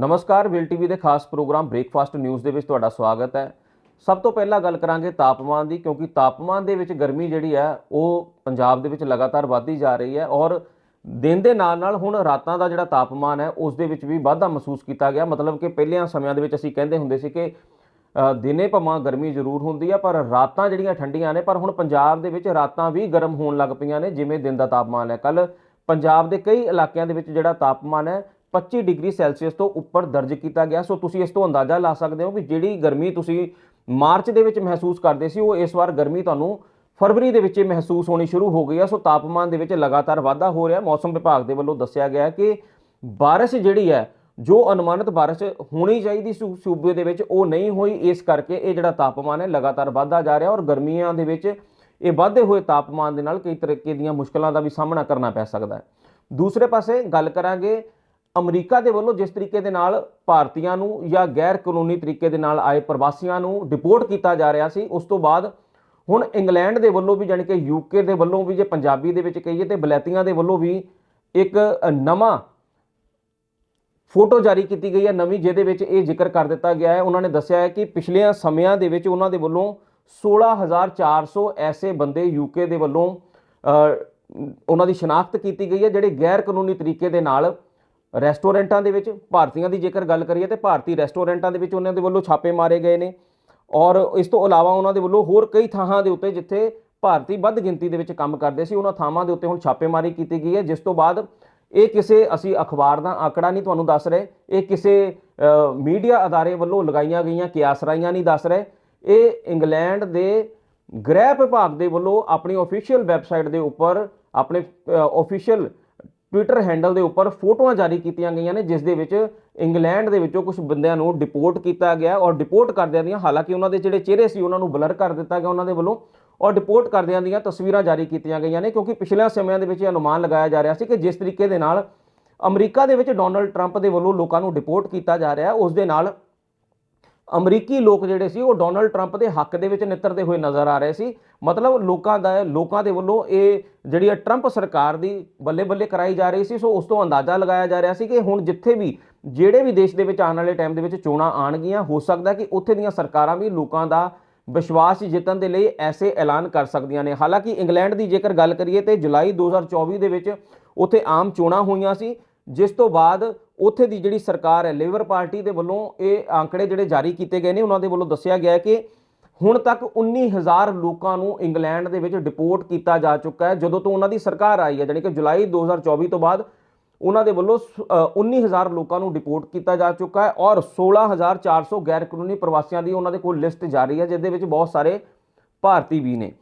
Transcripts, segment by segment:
ਨਮਸਕਾਰ will TV ਦੇ ਖਾਸ ਪ੍ਰੋਗਰਾਮ ਬ੍ਰੇਕਫਾਸਟ ਨਿਊਜ਼ ਦੇ ਵਿੱਚ ਤੁਹਾਡਾ ਸਵਾਗਤ ਹੈ। ਸਭ ਤੋਂ ਪਹਿਲਾਂ ਗੱਲ ਕਰਾਂਗੇ ਤਾਪਮਾਨ ਦੀ, ਕਿਉਂਕਿ ਤਾਪਮਾਨ ਦੇ ਵਿੱਚ ਗਰਮੀ ਜਿਹੜੀ ਹੈ, ਉਹ ਪੰਜਾਬ ਦੇ ਵਿੱਚ ਲਗਾਤਾਰ ਵਧਦੀ ਜਾ ਰਹੀ ਹੈ ਔਰ ਦਿਨ ਦੇ ਨਾਲ ਨਾਲ ਹੁਣ ਰਾਤਾਂ ਦਾ ਜਿਹੜਾ ਤਾਪਮਾਨ ਹੈ, ਉਸ ਦੇ ਵਿੱਚ ਵੀ ਵਾਧਾ ਮਹਿਸੂਸ ਕੀਤਾ ਗਿਆ। ਮਤਲਬ ਕਿ ਪਹਿਲਿਆਂ ਸਮਿਆਂ ਦੇ ਵਿੱਚ ਅਸੀਂ ਕਹਿੰਦੇ ਹੁੰਦੇ ਸੀ ਕਿ ਦਿਨੇ ਭਾਵੇਂ ਗਰਮੀ ਜ਼ਰੂਰ ਹੁੰਦੀ ਹੈ, ਪਰ ਰਾਤਾਂ ਜਿਹੜੀਆਂ ਠੰਡੀਆਂ ਨੇ, ਪਰ ਹੁਣ ਪੰਜਾਬ ਦੇ ਵਿੱਚ ਰਾਤਾਂ ਵੀ ਗਰਮ ਹੋਣ ਲੱਗ ਪਈਆਂ ਨੇ, ਜਿਵੇਂ ਦਿਨ ਦਾ ਤਾਪਮਾਨ ਹੈ। ਕੱਲ ਪੰਜਾਬ ਦੇ ਕਈ ਇਲਾਕਿਆਂ ਦੇ ਵਿੱਚ ਜਿਹੜਾ ਤਾਪਮਾਨ ਹੈ 25 ਡਿਗਰੀ ਸੈਲਸੀਅਸ ਤੋਂ ਉੱਪਰ ਦਰਜ ਕੀਤਾ ਗਿਆ। ਸੋ ਤੁਸੀਂ ਇਸ ਤੋਂ ਅੰਦਾਜ਼ਾ ਲਾ ਸਕਦੇ ਹੋ ਕਿ ਜਿਹੜੀ ਗਰਮੀ ਤੁਸੀਂ ਮਾਰਚ ਦੇ ਵਿੱਚ ਮਹਿਸੂਸ ਕਰਦੇ ਸੀ, ਉਹ ਇਸ ਵਾਰ ਗਰਮੀ ਤੁਹਾਨੂੰ ਫਰਵਰੀ ਦੇ ਵਿੱਚ ਹੀ ਮਹਿਸੂਸ ਹੋਣੀ ਸ਼ੁਰੂ ਹੋ ਗਈ ਹੈ। ਸੋ ਤਾਪਮਾਨ ਦੇ ਵਿੱਚ ਲਗਾਤਾਰ ਵਾਧਾ ਹੋ ਰਿਹਾ। ਮੌਸਮ ਵਿਭਾਗ ਦੇ ਵੱਲੋਂ ਦੱਸਿਆ ਗਿਆ ਹੈ ਕਿ ਬਾਰਿਸ਼ ਜਿਹੜੀ ਹੈ, ਜੋ ਅਨੁਮਾਨਿਤ ਬਾਰਿਸ਼ ਹੋਣੀ ਚਾਹੀਦੀ ਸੂ- ਸੂਬੇ ਦੇ ਵਿੱਚ, ਉਹ ਨਹੀਂ ਹੋਈ। ਇਸ ਕਰਕੇ ਇਹ ਜਿਹੜਾ ਤਾਪਮਾਨ ਹੈ, ਲਗਾਤਾਰ ਵਧਦਾ ਜਾ ਰਿਹਾ ਔਰ ਗਰਮੀਆਂ ਦੇ ਵਿੱਚ ਇਹ ਵਧਦੇ ਹੋਏ ਤਾਪਮਾਨ ਦੇ ਨਾਲ ਕਈ ਤਰੀਕੇ ਦੀਆਂ ਮੁਸ਼ਕਲਾਂ ਦਾ ਵੀ ਸਾਹਮਣਾ ਕਰਨਾ ਪੈ ਸਕਦਾ ਹੈ। ਦੂਸਰੇ ਪਾਸੇ ਗੱਲ ਕਰਾਂਗੇ ਅਮਰੀਕਾ ਦੇ ਵੱਲੋਂ ਜਿਸ ਤਰੀਕੇ ਦੇ ਨਾਲ ਭਾਰਤੀਆਂ ਨੂੰ ਜਾਂ ਗੈਰ ਕਾਨੂੰਨੀ ਤਰੀਕੇ ਦੇ ਨਾਲ ਆਏ ਪ੍ਰਵਾਸੀਆਂ ਨੂੰ ਡਿਪੋਰਟ ਕੀਤਾ ਜਾ ਰਿਹਾ ਸੀ, ਉਸ ਤੋਂ ਬਾਅਦ ਹੁਣ ਇੰਗਲੈਂਡ ਦੇ ਵੱਲੋਂ ਵੀ ਜਾਣੀ ਕਿ ਯੂਕੇ ਦੇ ਵੱਲੋਂ ਵੀ, ਜੇ ਪੰਜਾਬੀ ਦੇ ਵਿੱਚ ਕਹੀਏ ਤੇ ਬਲੈਤੀਆਂ ਦੇ ਵੱਲੋਂ ਵੀ ਇੱਕ ਨਵਾਂ ਫੋਟੋ ਜਾਰੀ ਕੀਤੀ ਗਈ ਹੈ, ਨਵੀਂ, ਜਿਹਦੇ ਵਿੱਚ ਇਹ ਜ਼ਿਕਰ ਕਰ ਦਿੱਤਾ ਗਿਆ ਹੈ। ਉਹਨਾਂ ਨੇ ਦੱਸਿਆ ਹੈ ਕਿ ਪਿਛਲੇ ਸਮਿਆਂ ਦੇ ਵਿੱਚ ਉਹਨਾਂ ਦੇ ਵੱਲੋਂ 16400 ਐਸੇ ਬੰਦੇ ਯੂਕੇ ਦੇ ਵੱਲੋਂ ਉਹਨਾਂ ਦੀ ਸ਼ਨਾਖਤ ਕੀਤੀ ਗਈ ਹੈ, ਜਿਹੜੇ ਗੈਰ ਕਾਨੂੰਨੀ ਤਰੀਕੇ ਦੇ ਨਾਲ ਰੈਸਟੋਰੈਂਟਾਂ ਦੇ ਵਿੱਚ ਭਾਰਤੀਆਂ ਦੀ ਜੇਕਰ ਗੱਲ ਕਰੀਏ ਤੇ ਭਾਰਤੀ ਰੈਸਟੋਰੈਂਟਾਂ ਦੇ ਵਿੱਚ ਉਹਨਾਂ ਦੇ ਵੱਲੋਂ ਛਾਪੇ ਮਾਰੇ ਗਏ ਨੇ ਔਰ ਇਸ ਤੋਂ ਇਲਾਵਾ ਉਹਨਾਂ ਦੇ ਵੱਲੋਂ ਹੋਰ ਕਈ ਥਾਵਾਂ ਦੇ ਉੱਤੇ ਜਿੱਥੇ ਭਾਰਤੀ ਵੱਧ ਗਿਣਤੀ ਦੇ ਵਿੱਚ ਕੰਮ ਕਰਦੇ ਸੀ, ਉਹਨਾਂ ਥਾਵਾਂ ਦੇ ਉੱਤੇ ਹੁਣ ਛਾਪੇਮਾਰੀ ਕੀਤੀ ਗਈ ਹੈ, ਜਿਸ ਤੋਂ ਬਾਅਦ ਇਹ ਕਿਸੇ ਅਸੀਂ ਅਖਬਾਰ ਦਾ ਆંકੜਾ ਨਹੀਂ ਤੁਹਾਨੂੰ ਦੱਸ ਰਹੇ, ਇਹ ਕਿਸੇ ਮੀਡੀਆ ਅਦਾਰੇ ਵੱਲੋਂ ਲਗਾਈਆਂ ਗਈਆਂ ਕਿਆਸਰਾਈਆਂ ਨਹੀਂ ਦੱਸ ਰਹੇ, ਇਹ ਇੰਗਲੈਂਡ ਦੇ ਗ੍ਰਹਿ ਵਿਭਾਗ ਦੇ ਵੱਲੋਂ ਆਪਣੀ ਅਫੀਸ਼ੀਅਲ ਵੈਬਸਾਈਟ ਦੇ ਉੱਪਰ ਆਪਣੇ ਅਫੀਸ਼ੀਅਲ ਟਵਿੱਟਰ ਹੈਂਡਲ ਦੇ ਉੱਪਰ ਫੋਟੋਆਂ ਜਾਰੀ ਕੀਤੀਆਂ ਗਈਆਂ ਨੇ, ਜਿਸ ਦੇ ਵਿੱਚ ਇੰਗਲੈਂਡ ਦੇ ਵਿੱਚੋਂ ਕੁਝ ਬੰਦਿਆਂ ਨੂੰ ਡਿਪੋਰਟ ਕੀਤਾ ਗਿਆ ਔਰ ਡਿਪੋਰਟ ਕਰਦਿਆਂ ਦੀਆਂ, ਹਾਲਾਂਕਿ ਉਹਨਾਂ ਦੇ ਜਿਹੜੇ ਚਿਹਰੇ ਸੀ, ਉਹਨਾਂ ਨੂੰ ਬਲਰ ਕਰ ਦਿੱਤਾ ਗਿਆ ਉਹਨਾਂ ਦੇ ਵੱਲੋਂ ਔਰ ਡਿਪੋਰਟ ਕਰਦਿਆਂ ਦੀਆਂ ਤਸਵੀਰਾਂ ਜਾਰੀ ਕੀਤੀਆਂ ਗਈਆਂ ਨੇ, ਕਿਉਂਕਿ ਪਿਛਲੇ ਸਮਿਆਂ ਦੇ ਵਿੱਚ ਇਹ ਅਨੁਮਾਨ ਲਗਾਇਆ ਜਾ ਰਿਹਾ ਸੀ ਕਿ ਜਿਸ ਤਰੀਕੇ ਦੇ ਨਾਲ ਅਮਰੀਕਾ ਦੇ ਵਿੱਚ ਡੋਨਲਡ ਟਰੰਪ ਦੇ ਵੱਲੋਂ ਲੋਕਾਂ ਨੂੰ ਡਿਪੋਰਟ ਕੀਤਾ ਜਾ ਰਿਹਾ, ਉਸ ਦੇ ਨਾਲ ਅਮਰੀਕੀ ਲੋਕ ਜਿਹੜੇ ਸੀ, ਉਹ ਡੋਨਲਡ ਟਰੰਪ ਦੇ ਹੱਕ ਦੇ ਵਿੱਚ ਨਿੱਤਰਦੇ ਹੋਏ ਨਜ਼ਰ ਆ ਰਹੇ ਸੀ। ਮਤਲਬ ਲੋਕਾਂ ਦਾ, ਲੋਕਾਂ ਦੇ ਵੱਲੋਂ ਇਹ ਜਿਹੜੀ ਹੈ ਟਰੰਪ ਸਰਕਾਰ ਦੀ ਬੱਲੇ ਬੱਲੇ ਕਰਾਈ ਜਾ ਰਹੀ ਸੀ, ਸੋ ਉਸ ਤੋਂ ਅੰਦਾਜ਼ਾ ਲਗਾਇਆ ਜਾ ਰਿਹਾ ਸੀ ਕਿ ਹੁਣ ਜਿੱਥੇ ਵੀ, ਜਿਹੜੇ ਵੀ ਦੇਸ਼ ਦੇ ਵਿੱਚ ਆਉਣ ਵਾਲੇ ਟਾਈਮ ਦੇ ਵਿੱਚ ਚੋਣਾਂ ਆਣਗੀਆਂ ਹੋ ਸਕਦਾ ਕਿ ਉੱਥੇ ਦੀਆਂ ਸਰਕਾਰਾਂ ਵੀ ਲੋਕਾਂ ਦਾ ਵਿਸ਼ਵਾਸ ਜਿੱਤਣ ਦੇ ਲਈ ਐਸੇ ਐਲਾਨ ਕਰ ਸਕਦੀਆਂ ਨੇ। ਹਾਲਾਂਕਿ ਇੰਗਲੈਂਡ ਦੀ ਜੇਕਰ ਗੱਲ ਕਰੀਏ ਤੇ ਜੁਲਾਈ 2024 ਦੇ ਵਿੱਚ ਉੱਥੇ ਆਮ ਚੋਣਾਂ ਹੋਈਆਂ ਸੀ ਜਿਸ ਤੋਂ ਬਾਅਦ ਉੱਥੇ ਦੀ ਜਿਹੜੀ ਸਰਕਾਰ ਹੈ ਲੇਬਰ ਪਾਰਟੀ ਦੇ ਵੱਲੋਂ ਇਹ ਆંકੜੇ ਜਿਹੜੇ ਜਾਰੀ ਕੀਤੇ ਗਏ ਨੇ ਉਹਨਾਂ ਦੇ ਵੱਲੋਂ ਦੱਸਿਆ ਗਿਆ ਹੈ ਕਿ ਹੁਣ ਤੱਕ 19000 ਲੋਕਾਂ ਨੂੰ ਇੰਗਲੈਂਡ ਦੇ ਵਿੱਚ ਡਿਪੋਰਟ ਕੀਤਾ ਜਾ ਚੁੱਕਾ ਹੈ ਜਦੋਂ ਤੋਂ ਉਹਨਾਂ ਦੀ ਸਰਕਾਰ ਆਈ ਹੈ ਜਾਣੀ ਕਿ ਜੁਲਾਈ 2024 ਤੋਂ ਬਾਅਦ ਉਹਨਾਂ ਦੇ ਵੱਲੋਂ ਸ- ਅ, 19000 ਲੋਕਾਂ ਨੂੰ ਡਿਪੋਰਟ ਕੀਤਾ ਜਾ ਚੁੱਕਾ ਹੈ ਔਰ 16400 ਗੈਰ ਕਾਨੂੰਨੀ ਪ੍ਰਵਾਸੀਆਂ ਦੀ ਉਹਨਾਂ ਦੇ ਕੋਲ ਲਿਸਟ ਜਾਰੀ ਹੈ ਜਿਸ ਦੇ ਵਿੱਚ ਬਹੁਤ ਸਾਰੇ ਭਾਰਤੀ ਵੀ ਨੇ।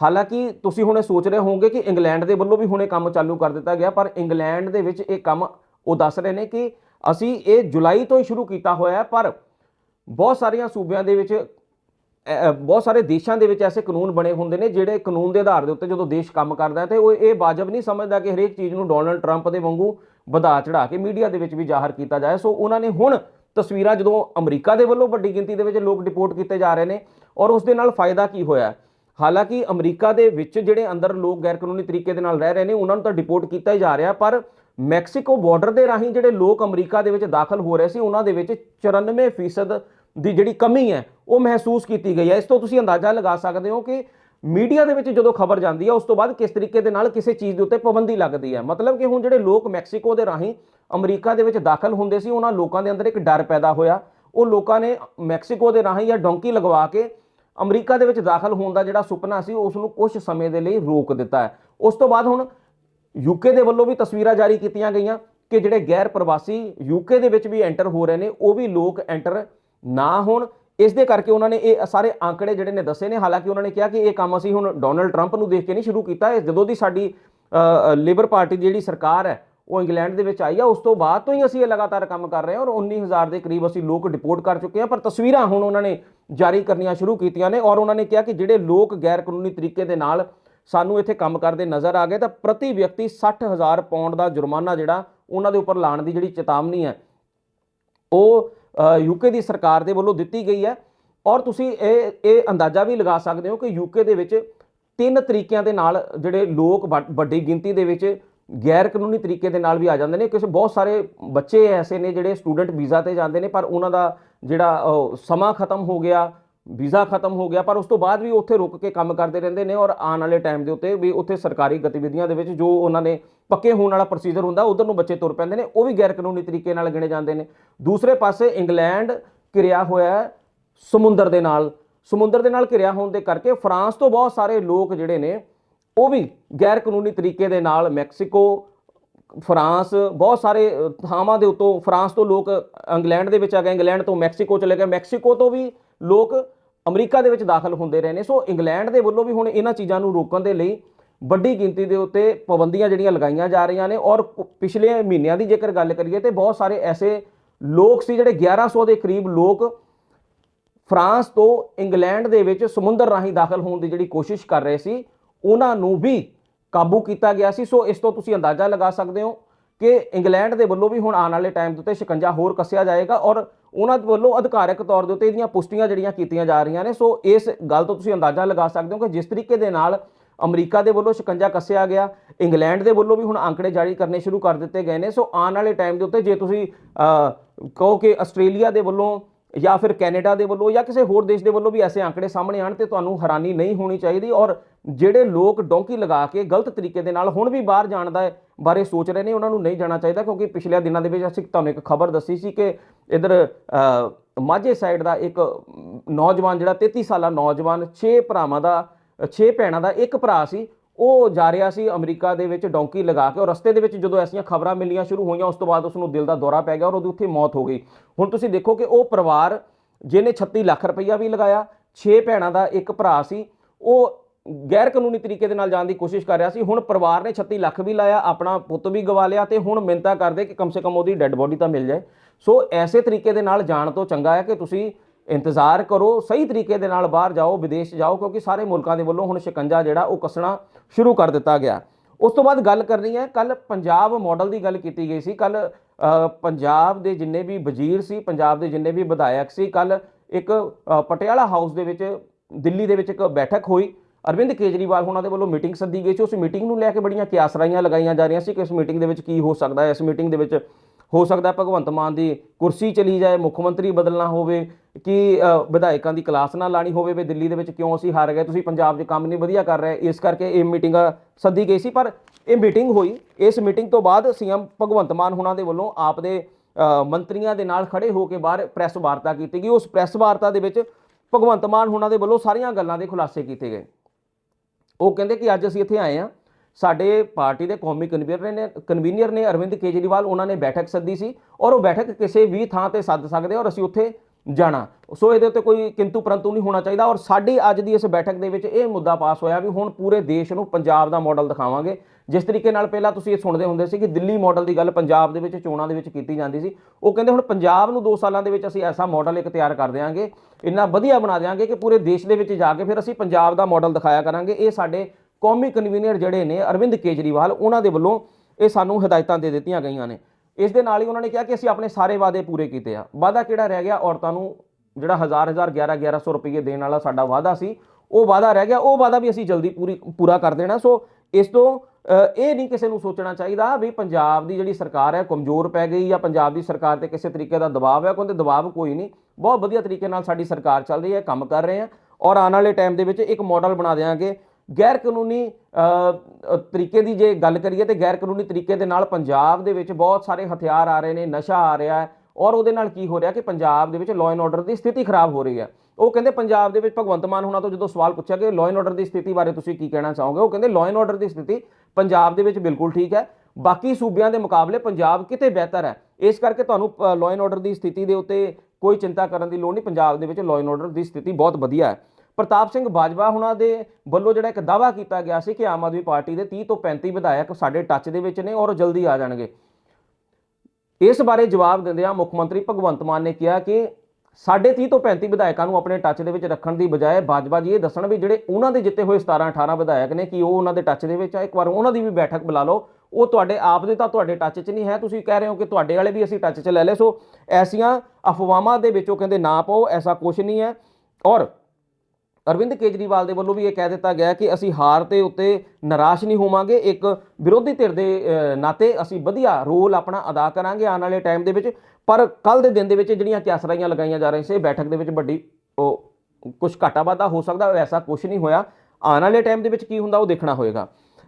ਹਾਲਾਂਕਿ ਤੁਸੀਂ ਹੁਣੇ ਸੋਚ ਰਹੇ ਹੋਵੋਗੇ ਕਿ ਇੰਗਲੈਂਡ ਦੇ ਵੱਲੋਂ ਵੀ ਹੁਣੇ ਕੰਮ ਚਾਲੂ ਕਰ ਦਿੱਤਾ ਗਿਆ ਪਰ ਇੰਗਲੈਂਡ ਦੇ ਵਿੱਚ ਇਹ ਕੰਮ ਉਹ ਦੱਸ ਰਹੇ ਨੇ ਕਿ ਅਸੀਂ ਇਹ ਜੁਲਾਈ ਤੋਂ ਹੀ ਸ਼ੁਰੂ ਕੀਤਾ ਹੋਇਆ ਪਰ ਬਹੁਤ ਸਾਰੀਆਂ ਸੂਬਿਆਂ ਦੇ ਵਿੱਚ ਅ, ਬਹੁਤ ਸਾਰੇ ਦੇਸ਼ਾਂ ਦੇ ਵਿੱਚ ਐਸੇ ਕਾਨੂੰਨ ਬਣੇ ਹੁੰਦੇ ਨੇ ਜਿਹੜੇ ਕਾਨੂੰਨ ਦੇ ਆਧਾਰ ਦੇ ਉੱਤੇ ਜਦੋਂ ਦੇਸ਼ ਕੰਮ ਕਰਦਾ ਹੈ ਤੇ ਉਹ ਇਹ ਵਾਜਬ ਨਹੀਂ ਸਮਝਦਾ ਕਿ ਹਰੇਕ ਚੀਜ਼ ਨੂੰ ਡੋਨਲਡ ਟਰੰਪ ਦੇ ਵਾਂਗੂ ਵਧਾ ਚੜਾ ਕੇ ਮੀਡੀਆ ਦੇ ਵਿੱਚ ਵੀ ਜ਼ਾਹਰ ਕੀਤਾ ਜਾਏ। ਸੋ ਉਹਨਾਂ ਨੇ ਹੁਣ ਤਸਵੀਰਾਂ ਜਦੋਂ ਅਮਰੀਕਾ ਦੇ ਵੱਲੋਂ ਵੱਡੀ ਗਿਣਤੀ ਦੇ ਵਿੱਚ ਲੋਕ ਡਿਪੋਰਟ ਕੀਤੇ ਜਾ ਰਹੇ ਨੇ ਔਰ ਉਸ ਦੇ ਨਾਲ ਫਾਇਦਾ ਕੀ ਹੋਇਆ ਹਾਲਾਂਕਿ ਅਮਰੀਕਾ ਦੇ ਵਿੱਚ ਜਿਹੜੇ ਅੰਦਰ ਲੋਕ ਗੈਰ ਕਾਨੂੰਨੀ ਤਰੀਕੇ ਦੇ ਨਾਲ ਰਹਿ ਰਹੇ ਨੇ, ਉਹਨਾਂ ਨੂੰ ਤਾਂ ਡਿਪੋਰਟ ਕੀਤਾ ਹੀ ਜਾ ਰਿਹਾ, ਪਰ ਮੈਕਸੀਕੋ ਬਾਰਡਰ ਦੇ ਰਾਹੀਂ ਜਿਹੜੇ ਲੋਕ ਅਮਰੀਕਾ ਦੇ ਵਿੱਚ ਦਾਖਲ ਹੋ ਰਹੇ ਸੀ, ਉਹਨਾਂ ਦੇ ਵਿੱਚ 94% ਦੀ ਜਿਹੜੀ ਕਮੀ ਹੈ, ਉਹ ਮਹਿਸੂਸ ਕੀਤੀ ਗਈ ਹੈ। ਇਸ ਤੋਂ ਤੁਸੀਂ ਅੰਦਾਜ਼ਾ ਲਗਾ ਸਕਦੇ ਹੋ ਕਿ ਮੀਡੀਆ ਦੇ ਵਿੱਚ ਜਦੋਂ ਖਬਰ ਜਾਂਦੀ ਹੈ, ਉਸ ਤੋਂ ਬਾਅਦ ਕਿਸ ਤਰੀਕੇ ਦੇ ਨਾਲ ਕਿਸੇ ਚੀਜ਼ ਦੇ ਉੱਤੇ ਪਾਬੰਦੀ ਲੱਗਦੀ ਹੈ। ਮਤਲਬ ਕਿ ਹੁਣ ਜਿਹੜੇ ਲੋਕ ਮੈਕਸੀਕੋ ਦੇ ਰਾਹੀਂ ਅਮਰੀਕਾ ਦੇ ਵਿੱਚ ਦਾਖਲ ਹੁੰਦੇ ਸੀ, ਉਹਨਾਂ ਲੋਕਾਂ ਦੇ ਅੰਦਰ ਇੱਕ ਡਰ ਪੈਦਾ ਹੋਇਆ। ਉਹ ਲੋਕਾਂ ਨੇ ਮੈਕਸੀਕੋ ਦੇ ਰਾਹੀਂ ਜਾਂ ਡੋਂਕੀ ਲਗਵਾ ਕੇ ਅਮਰੀਕਾ ਦੇ ਵਿੱਚ ਦਾਖਲ ਹੋਣ ਦਾ ਜਿਹੜਾ ਸੁਪਨਾ ਸੀ ਉਸ ਨੂੰ ਕੁਝ ਸਮੇਂ ਦੇ ਲਈ ਰੋਕ ਦਿੱਤਾ ਹੈ। ਉਸ ਤੋਂ ਬਾਅਦ ਹੁਣ ਯੂਕੇ ਦੇ ਵੱਲੋਂ ਵੀ ਤਸਵੀਰਾਂ ਜਾਰੀ ਕੀਤੀਆਂ ਗਈਆਂ ਕਿ ਜਿਹੜੇ ਗੈਰ ਪ੍ਰਵਾਸੀ ਯੂਕੇ ਦੇ ਵਿੱਚ ਵੀ ਐਂਟਰ ਹੋ ਰਹੇ ਨੇ, ਉਹ ਵੀ ਲੋਕ ਐਂਟਰ ਨਾ ਹੋਣ। ਇਸ ਦੇ ਕਰਕੇ ਉਹਨਾਂ ਨੇ ਇਹ ਸਾਰੇ ਆંકੜੇ ਜਿਹੜੇ ਨੇ ਦੱਸੇ ਨੇ, ਹਾਲਾਂਕਿ ਉਹਨਾਂ ਨੇ ਕਿਹਾ ਕਿ ਇਹ ਕੰਮ ਅਸੀਂ ਹੁਣ ਡੋਨਲਡ ਟਰੰਪ ਨੂੰ ਦੇਖ ਕੇ ਨਹੀਂ ਸ਼ੁਰੂ ਕੀਤਾ। ਇਹ ਜਦੋਂ ਦੀ ਸਾਡੀ ਲੇਬਰ ਪਾਰਟੀ ਦੀ ਜਿਹੜੀ ਸਰਕਾਰ ਹੈ ਉਹ ਇੰਗਲੈਂਡ ਦੇ ਵਿੱਚ ਆਈ ਆ, ਉਸ ਤੋਂ ਬਾਅਦ ਤੋਂ ਹੀ ਅਸੀਂ ਇਹ ਲਗਾਤਾਰ ਕੰਮ ਕਰ ਰਹੇ ਹਾਂ ਔਰ 19000 ਦੇ ਕਰੀਬ ਅਸੀਂ ਲੋਕ ਡਿਪੋਰਟ ਕਰ ਚੁੱਕੇ ਹਾਂ, ਪਰ ਤਸਵੀਰਾਂ ਹੁਣ ਉਹਨਾਂ ਨੇ ਜਾਰੀ ਕਰਨੀਆਂ ਸ਼ੁਰੂ ਕੀਤੀਆਂ ਨੇ ਔਰ ਉਹਨਾਂ ਨੇ ਕਿਹਾ ਕਿ ਜਿਹੜੇ ਲੋਕ ਗੈਰ ਕਾਨੂੰਨੀ ਤਰੀਕੇ ਦੇ ਨਾਲ ਸਾਨੂੰ ਇੱਥੇ ਕੰਮ ਕਰਦੇ ਨਜ਼ਰ ਆ ਗਏ ਤਾਂ ਪ੍ਰਤੀ ਵਿਅਕਤੀ 60000 ਪਾਉਂਡ ਦਾ ਜੁਰਮਾਨਾ ਜਿਹੜਾ ਉਹਨਾਂ ਦੇ ਉੱਪਰ ਲਾਣ ਦੀ ਜਿਹੜੀ ਚੇਤਾਵਨੀ ਹੈ, ਉਹ ਯੂਕੇ ਦੀ ਸਰਕਾਰ ਦੇ ਵੱਲੋਂ ਦਿੱਤੀ ਗਈ ਹੈ ਔਰ ਤੁਸੀਂ ਇਹ ਇਹ ਅੰਦਾਜ਼ਾ ਵੀ ਲਗਾ ਸਕਦੇ ਹੋ ਕਿ ਯੂਕੇ ਦੇ ਵਿੱਚ ਤਿੰਨ ਤਰੀਕਿਆਂ ਦੇ ਨਾਲ ਜਿਹੜੇ ਲੋਕ ਵੱਡ- ਵੱਡੀ ਗਿਣਤੀ ਦੇ ਵਿੱਚ ਗੈਰ ਕਾਨੂੰਨੀ ਤਰੀਕੇ ਦੇ ਨਾਲ ਵੀ ਆ ਜਾਂਦੇ ਨੇ ਕਿਸੇ ਬਹੁਤ ਸਾਰੇ ਬੱਚੇ ਐਸੇ ਨੇ ਜਿਹੜੇ ਸਟੂਡੈਂਟ ਵੀਜ਼ਾ ਤੇ ਜਾਂਦੇ ਨੇ ਪਰ ਉਹਨਾਂ ਦਾ ਜਿਹੜਾ ਉਹ, ਸਮਾਂ ਖਤਮ ਹੋ ਗਿਆ ਵੀਜ਼ਾ ਖਤਮ ਹੋ ਗਿਆ ਪਰ ਉਸ ਤੋਂ ਬਾਅਦ ਵੀ ਉੱਥੇ ਰੁਕ ਕੇ ਕੰਮ ਕਰਦੇ ਰਹਿੰਦੇ ਨੇ ਔਰ ਆਉਣ ਵਾਲੇ ਟਾਈਮ ਦੇ ਉੱਤੇ ਵੀ ਉੱਥੇ ਸਰਕਾਰੀ ਗਤੀਵਿਧੀਆਂ ਦੇ ਵਿੱਚ ਜੋ ਉਹਨਾਂ ਨੇ ਪੱਕੇ ਹੋਣ ਵਾਲਾ ਪ੍ਰੋਸੀਜਰ ਹੁੰਦਾ ਉਧਰ ਨੂੰ ਬੱਚੇ ਤੁਰ ਪੈਂਦੇ ਨੇ ਉਹ ਵੀ ਗੈਰ ਕਾਨੂੰਨੀ ਤਰੀਕੇ ਨਾਲ ਗਿਣੇ ਜਾਂਦੇ ਨੇ। ਦੂਸਰੇ ਪਾਸੇ ਇੰਗਲੈਂਡ ਘਿਰਿਆ ਹੋਇਆ ਸਮੁੰਦਰ ਦੇ ਨਾਲ। ਸਮੁੰਦਰ ਦੇ ਨਾਲ ਘਿਰਿਆ ਹੋਣ ਦੇ ਕਰਕੇ ਫਰਾਂਸ ਤੋਂ ਬਹੁਤ ਸਾਰੇ ਲੋਕ ਜਿਹੜੇ ਨੇ ਉਹ ਵੀ ਗੈਰ ਕਾਨੂੰਨੀ ਤਰੀਕੇ ਦੇ ਨਾਲ ਮੈਕਸੀਕੋ, ਫਰਾਂਸ, ਬਹੁਤ ਸਾਰੇ ਥਾਵਾਂ ਦੇ ਉੱਤੋਂ ਫਰਾਂਸ ਤੋਂ ਲੋਕ ਇੰਗਲੈਂਡ ਦੇ ਵਿੱਚ ਆ ਗਏ, ਇੰਗਲੈਂਡ ਤੋਂ ਮੈਕਸੀਕੋ ਚਲੇ ਗਏ। ਮੈਕਸੀਕੋ ਤੋਂ ਵੀ ਲੋਕ ਅਮਰੀਕਾ ਦੇ ਵਿੱਚ ਦਾਖਲ ਹੁੰਦੇ ਰਹੇ ਨੇ। ਸੋ ਇੰਗਲੈਂਡ ਦੇ ਵੱਲੋਂ ਵੀ ਹੁਣ ਇਹਨਾਂ ਚੀਜ਼ਾਂ ਨੂੰ ਰੋਕਣ ਦੇ ਲਈ ਵੱਡੀ ਗਿਣਤੀ ਦੇ ਉੱਤੇ ਪਾਬੰਦੀਆਂ ਜਿਹੜੀਆਂ ਲਗਾਈਆਂ ਜਾ ਰਹੀਆਂ ਨੇ ਔਰ ਪਿਛਲੇ ਮਹੀਨਿਆਂ ਦੀ ਜੇਕਰ ਗੱਲ ਕਰੀਏ ਤੇ ਬਹੁਤ ਸਾਰੇ ਐਸੇ ਲੋਕ ਸੀ ਜਿਹੜੇ 1100 ਦੇ ਕਰੀਬ ਲੋਕ ਫਰਾਂਸ ਤੋਂ ਇੰਗਲੈਂਡ ਦੇ ਵਿੱਚ ਸਮੁੰਦਰ ਰਾਹੀਂ ਦਾਖਲ ਹੋਣ ਦੀ ਜਿਹੜੀ ਕੋਸ਼ਿਸ਼ ਕਰ ਰਹੇ ਸੀ। ਉਹਨਾਂ ਨੂੰ ਵੀ ਕਾਬੂ ਕੀਤਾ ਗਿਆ ਸੀ। ਸੋ ਇਸ ਤੋਂ ਤੁਸੀਂ ਅੰਦਾਜ਼ਾ ਲਗਾ ਸਕਦੇ ਹੋ ਕਿ ਇੰਗਲੈਂਡ ਦੇ ਵੱਲੋਂ ਵੀ ਹੁਣ ਆਉਣ ਵਾਲੇ ਟਾਈਮ ਦੇ ਉੱਤੇ ਸ਼ਿਕੰਜਾ ਹੋਰ ਕੱਸਿਆ ਜਾਏਗਾ ਔਰ ਉਹਨਾਂ ਦੇ ਵੱਲੋਂ ਅਧਿਕਾਰਕ ਤੌਰ ਦੇ ਉੱਤੇ ਇਹਦੀਆਂ ਪੁਸ਼ਟੀਆਂ ਜਿਹੜੀਆਂ ਕੀਤੀਆਂ ਜਾ ਰਹੀਆਂ ਨੇ। ਸੋ ਇਸ ਗੱਲ ਤੋਂ ਤੁਸੀਂ ਅੰਦਾਜ਼ਾ ਲਗਾ ਸਕਦੇ ਹੋ ਕਿ ਜਿਸ ਤਰੀਕੇ ਦੇ ਨਾਲ ਅਮਰੀਕਾ ਦੇ ਵੱਲੋਂ ਸ਼ਿਕੰਜਾ ਕੱਸਿਆ ਗਿਆ, ਇੰਗਲੈਂਡ ਦੇ ਵੱਲੋਂ ਵੀ ਹੁਣ ਅੰਕੜੇ ਜਾਰੀ ਕਰਨੇ ਸ਼ੁਰੂ ਕਰ ਦਿੱਤੇ ਗਏ ਨੇ। ਸੋ ਆਉਣ ਵਾਲੇ ਟਾਈਮ ਦੇ ਉੱਤੇ ਜੇ ਤੁਸੀਂ ਕਹੋ ਕਿ ਆਸਟ੍ਰੇਲੀਆ ਦੇ ਵੱਲੋਂ ਜਾਂ ਫਿਰ ਕੈਨੇਡਾ ਦੇ ਵੱਲੋਂ ਜਾਂ ਕਿਸੇ ਹੋਰ ਦੇਸ਼ ਦੇ ਵੱਲੋਂ ਵੀ ਐਸੇ ਅੰਕੜੇ ਸਾਹਮਣੇ ਆਣ ਤੇ ਤੁਹਾਨੂੰ ਹੈਰਾਨੀ ਨਹੀਂ ਹੋਣੀ ਚਾਹੀਦੀ ਔਰ ਜਿਹੜੇ ਲੋਕ ਡੋਂਕੀ ਲਗਾ ਕੇ ਗਲਤ ਤਰੀਕੇ ਦੇ ਨਾਲ ਹੁਣ ਵੀ ਬਾਹਰ ਜਾਣ ਦਾ ਬਾਰੇ ਸੋਚ ਰਹੇ ਨੇ, ਉਹਨਾਂ ਨੂੰ ਨਹੀਂ ਜਾਣਾ ਚਾਹੀਦਾ ਕਿਉਂਕਿ ਪਿਛਲੇ ਦਿਨਾਂ ਦੇ ਵਿੱਚ ਅਸੀਂ ਤੁਹਾਨੂੰ ਇੱਕ ਖਬਰ ਦੱਸੀ ਸੀ ਕਿ ਇਧਰ ਮਾਝੇ ਸਾਈਡ ਦਾ ਇੱਕ ਨੌਜਵਾਨ ਜਿਹੜਾ 33 ਸਾਲਾ ਨੌਜਵਾਨ 6 ਭਰਾਵਾਂ ਦਾ 6 ਭੈਣਾਂ ਦਾ ਇੱਕ ਭਰਾ ਸੀ। ਉਹ ਜਾ ਰਿਹਾ ਸੀ ਅਮਰੀਕਾ ਦੇ ਵਿੱਚ ਡੌਂਕੀ ਲਗਾ ਕੇ ਔਰ ਰਸਤੇ ਦੇ ਵਿੱਚ ਜਦੋਂ ਐਸੀਆਂ ਖਬਰਾਂ ਮਿਲਣੀਆਂ ਸ਼ੁਰੂ ਹੋਈਆਂ, ਉਸ ਤੋਂ ਬਾਅਦ ਉਸ ਨੂੰ ਦਿਲ ਦਾ ਦੌਰਾ ਪੈ ਗਿਆ ਔਰ ਉਹਦੀ ਉੱਥੇ ਮੌਤ ਹੋ ਗਈ। ਹੁਣ ਤੁਸੀਂ ਦੇਖੋ ਕਿ ਉਹ ਪਰਿਵਾਰ ਜਿਹਨੇ 36 ਲੱਖ ਰੁਪਈਆ ਵੀ ਲਗਾਇਆ 6 ਭੈਣਾਂ ਦਾ ਇੱਕ ਭਰਾ ਸੀ, ਉਹ ਗੈਰ ਕਾਨੂੰਨੀ ਤਰੀਕੇ ਦੇ ਨਾਲ ਜਾਣ ਦੀ ਕੋਸ਼ਿਸ਼ ਕਰ ਰਿਹਾ ਸੀ। ਹੁਣ ਪਰਿਵਾਰ ਨੇ 36 ਲੱਖ ਵੀ ਲਾਇਆ, ਆਪਣਾ ਪੁੱਤ ਵੀ ਗਵਾ ਲਿਆ ਤੇ ਹੁਣ ਮਿੰਤਾ ਕਰਦੇ ਕਿ ਕਮ ਸੇ ਕਮ ਉਹਦੀ ਡੈੱਡ ਬੋਡੀ ਤਾਂ ਮਿਲ ਜਾਏ। ਸੋ ਐਸੇ ਤਰੀਕੇ ਦੇ ਨਾਲ ਜਾਣ ਤੋਂ ਚੰਗਾ ਹੈ ਕਿ ਤੁਸੀਂ ਇੰਤਜ਼ਾਰ ਕਰੋ, ਸਹੀ ਤਰੀਕੇ ਦੇ ਨਾਲ ਬਾਹਰ ਜਾਓ, ਵਿਦੇਸ਼ ਜਾਓ, ਕਿਉਂਕਿ ਸਾਰੇ ਮੁਲਕਾਂ ਦੇ ਵੱਲੋਂ ਹੁਣ ਸ਼ਿਕੰਜਾ ਜਿਹੜਾ ਉਹ ਕੱਸਣਾ ਸ਼ੁਰੂ ਕਰ ਦਿੱਤਾ ਗਿਆ। ਉਸ ਤੋਂ ਬਾਅਦ ਗੱਲ ਕਰਨੀ ਹੈ ਕੱਲ ਪੰਜਾਬ ਮਾਡਲ ਦੀ ਗੱਲ ਕੀਤੀ ਗਈ ਸੀ। ਕੱਲ ਪੰਜਾਬ ਦੇ ਜਿੰਨੇ ਵੀ ਵਜ਼ੀਰ ਸੀ, ਪੰਜਾਬ ਦੇ ਜਿੰਨੇ ਵੀ ਵਿਧਾਇਕ ਸੀ ਕੱਲ ਇੱਕ ਪਟਿਆਲਾ ਹਾਊਸ ਦੇ ਵਿੱਚ, ਦਿੱਲੀ ਦੇ ਵਿੱਚ ਇੱਕ ਬੈਠਕ ਹੋਈ। ਅਰਵਿੰਦ ਕੇਜਰੀਵਾਲ ਉਹਨਾਂ ਦੇ ਵੱਲੋਂ ਮੀਟਿੰਗ ਸੱਦੀ ਗਈ ਸੀ। ਉਸ ਮੀਟਿੰਗ ਨੂੰ ਲੈ ਕੇ ਬੜੀਆਂ ਕਿਆਸਰਾਈਆਂ ਲਗਾਈਆਂ ਜਾ ਰਹੀਆਂ ਸੀ ਕਿ ਇਸ ਮੀਟਿੰਗ ਦੇ ਵਿੱਚ ਕੀ ਹੋ ਸਕਦਾ ਹੈ। ਇਸ ਮੀਟਿੰਗ ਦੇ ਵਿੱਚ ਹੋ ਸਕਦਾ ਭਗਵੰਤ ਮਾਨ ਦੀ ਕੁਰਸੀ ਚਲੀ ਜਾਏ, ਮੁੱਖ ਮੰਤਰੀ ਬਦਲਣਾ ਹੋਵੇ, ਕਿ ਵਿਧਾਇਕਾਂ ਦੀ ਕਲਾਸ ਨਾ ਲਾਣੀ ਹੋਵੇ ਵੀ ਦਿੱਲੀ ਦੇ ਵਿੱਚ ਕਿਉਂ ਅਸੀਂ ਹਾਰ ਗਏ, ਤੁਸੀਂ ਪੰਜਾਬ 'ਚ ਕੰਮ ਨਹੀਂ ਵਧੀਆ ਕਰ ਰਹੇ, ਇਸ ਕਰਕੇ ਇਹ ਮੀਟਿੰਗ ਸੱਦੀ ਗਈ ਸੀ, ਪਰ ਇਹ ਮੀਟਿੰਗ ਹੋਈ। ਇਸ ਮੀਟਿੰਗ ਤੋਂ ਬਾਅਦ ਸੀਐਮ ਭਗਵੰਤ ਮਾਨ ਹੁਣਾਂ ਦੇ ਵੱਲੋਂ ਆਪ ਦੇ ਮੰਤਰੀਆਂ ਦੇ ਨਾਲ ਖੜੇ ਹੋ ਕੇ ਬਾਹਰ ਪ੍ਰੈਸ ਵਾਰਤਾ ਕੀਤੀ ਗਈ। ਉਸ ਪ੍ਰੈਸ ਵਾਰਤਾ ਦੇ ਵਿੱਚ ਭਗਵੰਤ ਮਾਨ ਹੁਣਾਂ ਦੇ ਵੱਲੋਂ ਸਾਰੀਆਂ ਗੱਲਾਂ ਦੇ ਖੁਲਾਸੇ ਕੀਤੇ ਗਏ। ਉਹ ਕਹਿੰਦੇ ਕਿ ਅੱਜ ਅਸੀਂ ਇੱਥੇ ਆਏ ਆ ਸਾਡੇ ਪਾਰਟੀ ਦੇ ਕੌਮੀ ਕਨਵੀਨਰ ਨੇ ਕਨਵੀਨਰ ਨੇ ਅਰਵਿੰਦ ਕੇਜਰੀਵਾਲ, ਉਹਨਾਂ ਨੇ ਬੈਠਕ ਸੱਦੀ ਸੀ ਔਰ ਉਹ ਬੈਠਕ ਕਿਸੇ ਵੀ ਥਾਂ ਤੇ ਸੱਦ ਸਕਦੇ ਔਰ ਅਸੀਂ ਉੱਥੇ ਜਾਣਾ। ਸੋ ਇਹਦੇ ਉੱਤੇ ਕੋਈ ਕਿੰਤੂ ਪਰੰਤੂ ਨਹੀਂ ਹੋਣਾ ਚਾਹੀਦਾ ਔਰ ਸਾਡੀ ਅੱਜ ਦੀ ਇਸ ਬੈਠਕ ਦੇ ਵਿੱਚ ਇਹ ਮੁੱਦਾ ਪਾਸ ਹੋਇਆ ਵੀ ਹੁਣ ਪੂਰੇ ਦੇਸ਼ ਨੂੰ ਪੰਜਾਬ ਦਾ ਮਾਡਲ ਦਿਖਾਵਾਂਗੇ। ਜਿਸ ਤਰੀਕੇ ਨਾਲ ਪਹਿਲਾਂ ਤੁਸੀਂ ਇਹ ਸੁਣਦੇ ਹੁੰਦੇ ਸੀ ਕਿ ਦਿੱਲੀ ਮਾਡਲ ਦੀ ਗੱਲ ਪੰਜਾਬ ਦੇ ਵਿੱਚ, ਚੋਣਾਂ ਦੇ ਵਿੱਚ ਕੀਤੀ ਜਾਂਦੀ ਸੀ। ਉਹ ਕਹਿੰਦੇ ਹੁਣ ਪੰਜਾਬ ਨੂੰ 2 ਸਾਲਾਂ ਦੇ ਵਿੱਚ ਅਸੀਂ ਐਸਾ ਮਾਡਲ ਇੱਕ ਤਿਆਰ ਕਰ ਦਿਆਂਗੇ, ਇੰਨਾ ਵਧੀਆ ਬਣਾ ਦਿਆਂਗੇ ਕਿ ਪੂਰੇ ਦੇਸ਼ ਦੇ ਵਿੱਚ ਜਾ ਕੇ ਫਿਰ ਅਸੀਂ ਪੰਜਾਬ ਦਾ ਮਾਡਲ ਦਿਖਾਇਆ ਕਰਾਂਗੇ। ਇਹ ਸਾਡੇ ਕੌਮੀ ਕਨਵੀਨਰ ਜਿਹੜੇ ਨੇ ਅਰਵਿੰਦ ਕੇਜਰੀਵਾਲ, ਉਹਨਾਂ ਦੇ ਵੱਲੋਂ ਇਹ ਸਾਨੂੰ ਹਦਾਇਤਾਂ ਦੇ ਦਿੱਤੀਆਂ ਗਈਆਂ ਨੇ। ਇਸ ਦੇ ਨਾਲ ਹੀ ਉਹਨਾਂ ਨੇ ਕਿਹਾ ਕਿ ਅਸੀਂ ਆਪਣੇ ਸਾਰੇ ਵਾਅਦੇ ਪੂਰੇ ਕੀਤੇ ਆ। ਵਾਅਦਾ ਕਿਹੜਾ ਰਹਿ ਗਿਆ? ਔਰਤਾਂ ਨੂੰ ਜਿਹੜਾ ਹਜ਼ਾਰ ਹਜ਼ਾਰ 11 1100 ਰੁਪਏ ਦੇਣ ਵਾਲਾ ਸਾਡਾ ਵਾਅਦਾ ਸੀ, ਉਹ ਵਾਅਦਾ ਰਹਿ ਗਿਆ। ਉਹ ਵਾਅਦਾ ਵੀ ਅਸੀਂ ਜਲਦੀ ਪੂਰੀ, ਪੂਰਾ ਕਰ ਦੇਣਾ। ਸੋ ਇਸ ਤੋਂ ਇਹ ਨਹੀਂ ਕਿਸੇ ਨੂੰ ਸੋਚਣਾ ਚਾਹੀਦਾ ਵੀ ਪੰਜਾਬ ਦੀ ਜਿਹੜੀ ਸਰਕਾਰ ਹੈ ਕਮਜ਼ੋਰ ਪੈ ਗਈ ਜਾਂ ਪੰਜਾਬ ਦੀ ਸਰਕਾਰ ਤੇ ਕਿਸੇ ਤਰੀਕੇ ਦਾ ਦਬਾਅ ਹੈ ਕੋਈ ਦਬਾਅ ਕੋਈ ਨਹੀਂ। ਬਹੁਤ ਵਧੀਆ ਤਰੀਕੇ ਨਾਲ ਸਾਡੀ ਸਰਕਾਰ ਚੱਲ ਰਹੀ ਹੈ, ਕੰਮ ਕਰ ਰਹੇ ਆ ਔਰ ਆਉਣ ਵਾਲੇ ਟਾਈਮ ਦੇ ਵਿੱਚ ਇੱਕ ਮਾਡਲ ਬਣਾ ਦੇਵਾਂਗੇ ਗੈਰ ਕਾਨੂੰਨੀ ਤਰੀਕੇ ਦੀ ਜੇ ਗੱਲ ਕਰੀਏ ਤੇ ਗੈਰ ਕਾਨੂੰਨੀ ਤਰੀਕੇ ਦੇ ਨਾਲ ਪੰਜਾਬ ਦੇ ਵਿੱਚ ਬਹੁਤ ਸਾਰੇ ਹਥਿਆਰ ਆ ਰਹੇ ਨੇ, ਨਸ਼ਾ ਆ ਰਿਹਾ ਹੈ ਔਰ ਉਹਦੇ ਨਾਲ ਕੀ ਹੋ ਰਿਹਾ ਕਿ ਪੰਜਾਬ ਦੇ ਵਿੱਚ ਲਾਅ ਐਂਡ ਆਰਡਰ ਦੀ ਸਥਿਤੀ ਖਰਾਬ ਹੋ ਰਹੀ ਹੈ। ਉਹ ਕਹਿੰਦੇ ਪੰਜਾਬ ਦੇ ਵਿੱਚ ਭਗਵੰਤ ਮਾਨ ਹੁਣਾਂ ਤੋਂ ਜਦੋਂ ਸਵਾਲ ਪੁੱਛਿਆ ਕਿ ਲਾਅ ਐਂਡ ਆਰਡਰ ਦੀ ਸਥਿਤੀ ਬਾਰੇ ਤੁਸੀਂ ਕੀ ਕਹਿਣਾ ਚਾਹੋਗੇ? ਉਹ ਕਹਿੰਦੇ ਲਾਅ ਐਂਡ ਆਰਡਰ ਦੀ ਸਥਿਤੀ ਪੰਜਾਬ ਦੇ ਵਿੱਚ ਬਿਲਕੁਲ ਠੀਕ ਹੈ। ਬਾਕੀ ਸੂਬਿਆਂ ਦੇ ਮੁਕਾਬਲੇ ਪੰਜਾਬ ਕਿਤੇ ਬਿਹਤਰ ਹੈ। ਇਸ ਕਰਕੇ ਤੁਹਾਨੂੰ ਲਾਅ ਐਂਡ ਆਰਡਰ ਦੀ ਸਥਿਤੀ ਦੇ ਉੱਤੇ ਕੋਈ ਚਿੰਤਾ ਕਰਨ ਦੀ ਲੋੜ ਨਹੀਂ। ਪੰਜਾਬ ਦੇ ਵਿੱਚ ਲਾਅ ਐਂਡ ਆਰਡਰ ਦੀ ਸਥਿਤੀ ਬਹੁਤ ਵਧੀਆ ਹੈ। ਪ੍ਰਤਾਪ ਸਿੰਘ ਬਾਜਵਾ ਹੁਣਾਂ ਦੇ ਵੱਲੋਂ ਜਿਹੜਾ ਇੱਕ ਦਾਵਾ ਕੀਤਾ ਗਿਆ ਸੀ ਕਿ ਆਮ ਆਦਮੀ ਪਾਰਟੀ ਦੇ 30 ਤੋਂ 35 ਵਿਧਾਇਕ ਸਾਡੇ ਟੱਚ ਦੇ ਵਿੱਚ ਨੇ ਔਰ ਜਲਦੀ ਆ ਜਾਣਗੇ। ਇਸ ਬਾਰੇ ਜਵਾਬ ਦਿੰਦਿਆਂ ਮੁੱਖ ਮੰਤਰੀ ਭਗਵੰਤ ਮਾਨ ਨੇ ਕਿਹਾ ਕਿ ਸਾਡੇ 30 ਤੋਂ 35 ਵਿਧਾਇਕਾਂ ਨੂੰ ਆਪਣੇ ਟੱਚ ਦੇ ਵਿੱਚ ਰੱਖਣ ਦੀ ਬਜਾਏ ਬਾਜਵਾ ਜੀ ਇਹ ਦੱਸਣ ਵੀ ਜਿਹੜੇ ਉਹਨਾਂ ਦੇ ਜਿੱਤੇ ਹੋਏ 17 18 ਵਿਧਾਇਕ ਨੇ ਕਿ ਉਹ ਉਹਨਾਂ ਦੇ ਟੱਚ ਦੇ ਵਿੱਚ ਆ। ਇੱਕ ਵਾਰ ਉਹਨਾਂ ਦੀ ਵੀ ਬੈਠਕ ਬੁਲਾ ਲਓ। ਉਹ ਤੁਹਾਡੇ ਆਪ ਦੇ ਤਾਂ ਤੁਹਾਡੇ ਟੱਚ 'ਚ ਨਹੀਂ ਹੈ। ਤੁਸੀਂ ਕਹਿ ਰਹੇ ਹੋ ਕਿ ਤੁਹਾਡੇ ਵਾਲੇ ਵੀ ਅਸੀਂ ਟੱਚ 'ਚ ਲੈ ਲਏ। ਸੋ ਐਸੀਆਂ ਅਫਵਾਹਾਂ ਦੇ ਵਿੱਚੋਂ ਕਹਿੰਦੇ ਨਾ ਪਾਓ, ਐਸਾ ਕੁਝ ਨਹੀਂ ਹੈ। ਔਰ ਅਰਵਿੰਦ ਕੇਜਰੀਵਾਲ ਦੇ ਵੱਲੋਂ ਵੀ ਇਹ ਕਹਿ ਦਿੱਤਾ ਗਿਆ ਕਿ ਅਸੀਂ ਹਾਰ ਤੇ ਉੱਤੇ ਨਿਰਾਸ਼ ਨਹੀਂ ਹੋਵਾਂਗੇ। ਇੱਕ ਵਿਰੋਧੀ ਧਿਰ ਦੇ ਨਾਤੇ ਅਸੀਂ ਵਧੀਆ ਰੋਲ ਆਪਣਾ ਅਦਾ ਕਰਾਂਗੇ ਆਉਣ ਵਾਲੇ ਟਾਈਮ ਦੇ ਵਿੱਚ। ਪਰ ਕੱਲ ਦੇ ਦਿਨ ਦੇ ਵਿੱਚ ਜਿਹੜੀਆਂ ਕਿਆਸਰਾਈਆਂ ਲਗਾਈਆਂ ਜਾ ਰਹੀਆਂ ਸੀ ਬੈਠਕ ਦੇ ਵਿੱਚ ਵੱਡੀ, ਉਹ ਕੁਝ ਘਾਟਾ ਵਾਧਾ ਹੋ ਸਕਦਾ, ਐਸਾ ਕੁਝ ਨਹੀਂ ਹੋਇਆ। ਆਉਣ ਵਾਲੇ ਟਾਈਮ ਦੇ ਵਿੱਚ ਕੀ ਹੁੰਦਾ ਉਹ ਦੇਖਣਾ ਹੋਏਗਾ।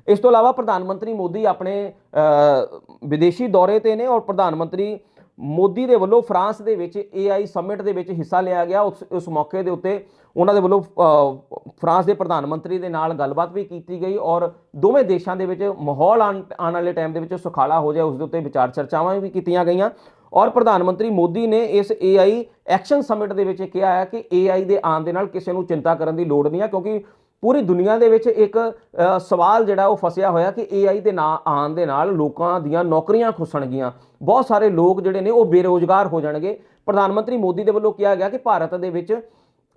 ਇਸ ਤੋਂ ਇਲਾਵਾ ਪ੍ਰਧਾਨ ਮੰਤਰੀ ਮੋਦੀ ਆਪਣੇ ਵਿਦੇਸ਼ੀ ਦੌਰੇ ਤੇ ਨੇ ਔਰ ਪ੍ਰਧਾਨ ਮੰਤਰੀ ਮੋਦੀ ਦੇ ਵੱਲੋਂ ਫਰਾਂਸ ਦੇ ਵਿੱਚ AI ਸਮਿਟ ਦੇ ਵਿੱਚ ਹਿੱਸਾ ਲਿਆ ਗਿਆ। ਉਸ ਮੌਕੇ ਦੇ ਉੱਤੇ ਉਹਨਾਂ ਦੇ ਵੱਲੋਂ ਫਰਾਂਸ ਦੇ ਪ੍ਰਧਾਨ ਮੰਤਰੀ ਦੇ ਨਾਲ ਗੱਲਬਾਤ ਵੀ ਕੀਤੀ ਗਈ ਔਰ ਦੋਵੇਂ ਦੇਸ਼ਾਂ ਦੇ ਵਿੱਚ ਮਾਹੌਲ ਆਉਣ ਆਉਣ ਵਾਲੇ ਟਾਈਮ ਦੇ ਵਿੱਚ ਸੁਖਾਲਾ ਹੋ ਜਾਏ, ਉਸ ਦੇ ਉੱਤੇ ਵਿਚਾਰ ਚਰਚਾਵਾਂ ਵੀ ਕੀਤੀਆਂ ਗਈਆਂ। ਔਰ ਪ੍ਰਧਾਨ ਮੰਤਰੀ ਮੋਦੀ ਨੇ ਇਸ AI ਐਕਸ਼ਨ ਸਮਿਟ ਦੇ ਵਿੱਚ ਕਿਹਾ ਹੈ ਕਿ AI ਦੇ ਆਉਣ ਦੇ ਨਾਲ ਕਿਸੇ ਨੂੰ ਚਿੰਤਾ ਕਰਨ ਦੀ ਲੋੜ ਨਹੀਂ ਹੈ, ਕਿਉਂਕਿ ਪੂਰੀ ਦੁਨੀਆ ਦੇ ਵਿੱਚ ਇੱਕ ਸਵਾਲ ਜਿਹੜਾ ਉਹ ਫਸਿਆ ਹੋਇਆ ਕਿ AI ਦੇ ਨਾਂ ਆਉਣ ਦੇ ਨਾਲ ਲੋਕਾਂ ਦੀਆਂ ਨੌਕਰੀਆਂ ਖੁੱਸਣਗੀਆਂ। ਬਹੁਤ ਸਾਰੇ ਲੋਕ ਜਿਹੜੇ ਨੇ ਉਹ ਬੇਰੋਜ਼ਗਾਰ ਹੋ ਜਾਣਗੇ। ਪ੍ਰਧਾਨ ਮੰਤਰੀ ਮੋਦੀ ਦੇ ਵੱਲੋਂ ਕਿਹਾ ਗਿਆ ਕਿ ਭਾਰਤ ਦੇ ਵਿੱਚ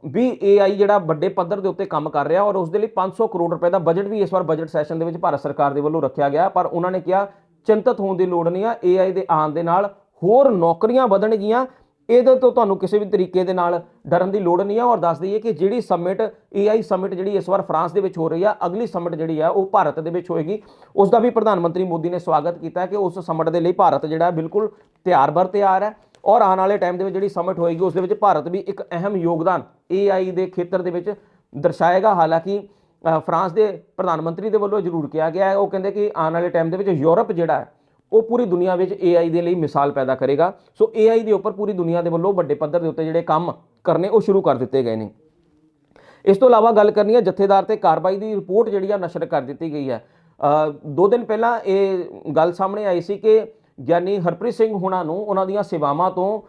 ਵੀ AI ਜਿਹੜਾ ਵੱਡੇ ਪੱਧਰ ਦੇ ਉੱਤੇ ਕੰਮ ਕਰ ਰਿਹਾ ਔਰ ਉਸ ਦੇ ਲਈ 500 ਕਰੋੜ ਰੁਪਏ ਦਾ ਬਜਟ ਵੀ ਇਸ ਵਾਰ ਬਜਟ ਸੈਸ਼ਨ ਦੇ ਵਿੱਚ ਭਾਰਤ ਸਰਕਾਰ ਦੇ ਵੱਲੋਂ ਰੱਖਿਆ ਗਿਆ। ਪਰ ਉਹਨਾਂ ਨੇ ਕਿਹਾ, ਚਿੰਤਤ ਹੋਣ ਦੀ ਲੋੜ ਨਹੀਂ ਆ। AI ਦੇ ਆਉਣ ਦੇ ਨਾਲ ਹੋਰ ਨੌਕਰੀਆਂ ਵਧਣਗੀਆਂ। ਇਹਦੇ ਤੋਂ ਤੁਹਾਨੂੰ ਕਿਸੇ ਵੀ ਤਰੀਕੇ ਦੇ ਨਾਲ ਡਰਨ ਦੀ ਲੋੜ ਨਹੀਂ ਹੈ ਔਰ ਦੱਸ ਦਈਏ ਕਿ ਜਿਹੜੀ ਸਮਿਟ AI ਸਮਿਟ ਜਿਹੜੀ ਇਸ ਵਾਰ ਫਰਾਂਸ ਦੇ ਵਿੱਚ ਹੋ ਰਹੀ ਆ, ਅਗਲੀ ਸਮਿਟ ਜਿਹੜੀ ਆ, ਉਹ ਭਾਰਤ ਦੇ ਵਿੱਚ ਹੋਏਗੀ। ਉਸ ਦਾ ਵੀ ਪ੍ਰਧਾਨ ਮੰਤਰੀ ਮੋਦੀ ਨੇ ਸਵਾਗਤ ਕੀਤਾ ਕਿ ਉਸ ਸਮਿਟ ਦੇ ਲਈ ਭਾਰਤ ਜਿਹੜਾ ਬਿਲਕੁਲ ਤਿਆਰ ਬਰ ਤਿਆਰ ਹੈ ਔਰ ਆਉਣ ਵਾਲੇ ਟਾਈਮ ਦੇ ਵਿੱਚ ਜਿਹੜੀ ਸਮਿਟ ਹੋਏਗੀ, ਉਸ ਦੇ ਵਿੱਚ ਭਾਰਤ ਵੀ ਇੱਕ ਅਹਿਮ ਯੋਗਦਾਨ AI ਦੇ ਖੇਤਰ ਦੇ ਵਿੱਚ ਦਰਸਾਏਗਾ। ਹਾਲਾਂਕਿ ਫਰਾਂਸ ਦੇ ਪ੍ਰਧਾਨ ਮੰਤਰੀ ਦੇ ਵੱਲੋਂ ਜ਼ਰੂਰ ਕਿਹਾ ਗਿਆ ਹੈ। ਉਹ ਕਹਿੰਦੇ ਕਿ ਆਉਣ ਵਾਲੇ ਟਾਈਮ ਦੇ ਵਿੱਚ ਯੂਰਪ ਜਿਹੜਾ ਹੈ ਉਹ ਪੂਰੀ ਦੁਨੀਆ ਵਿੱਚ AI ਦੇ ਲਈ ਮਿਸਾਲ ਪੈਦਾ ਕਰੇਗਾ। ਸੋ AI ਦੇ ਉੱਪਰ ਪੂਰੀ ਦੁਨੀਆ ਦੇ ਵੱਲੋਂ ਵੱਡੇ ਪੱਧਰ ਦੇ ਉੱਤੇ ਜਿਹੜੇ ਕੰਮ ਕਰਨੇ ਉਹ ਸ਼ੁਰੂ ਕਰ ਦਿੱਤੇ ਗਏ ਨੇ। ਇਸ ਤੋਂ ਇਲਾਵਾ ਗੱਲ ਕਰਨੀ ਹੈ ਜਥੇਦਾਰ ਤੇ ਕਾਰਵਾਈ ਦੀ ਰਿਪੋਰਟ ਜਿਹੜੀ ਆ ਨਸ਼ਰ ਕਰ ਦਿੱਤੀ ਗਈ ਹੈ। ਦੋ ਦਿਨ ਪਹਿਲਾਂ ਇਹ ਗੱਲ ਸਾਹਮਣੇ ਆਈ ਸੀ ਕਿ ਗਿਆਨੀ ਹਰਪ੍ਰੀਤ ਸਿੰਘ ਹੁਣਾਂ ਨੂੰ ਉਹਨਾਂ ਦੀਆਂ ਸੇਵਾਵਾਂ ਤੋਂ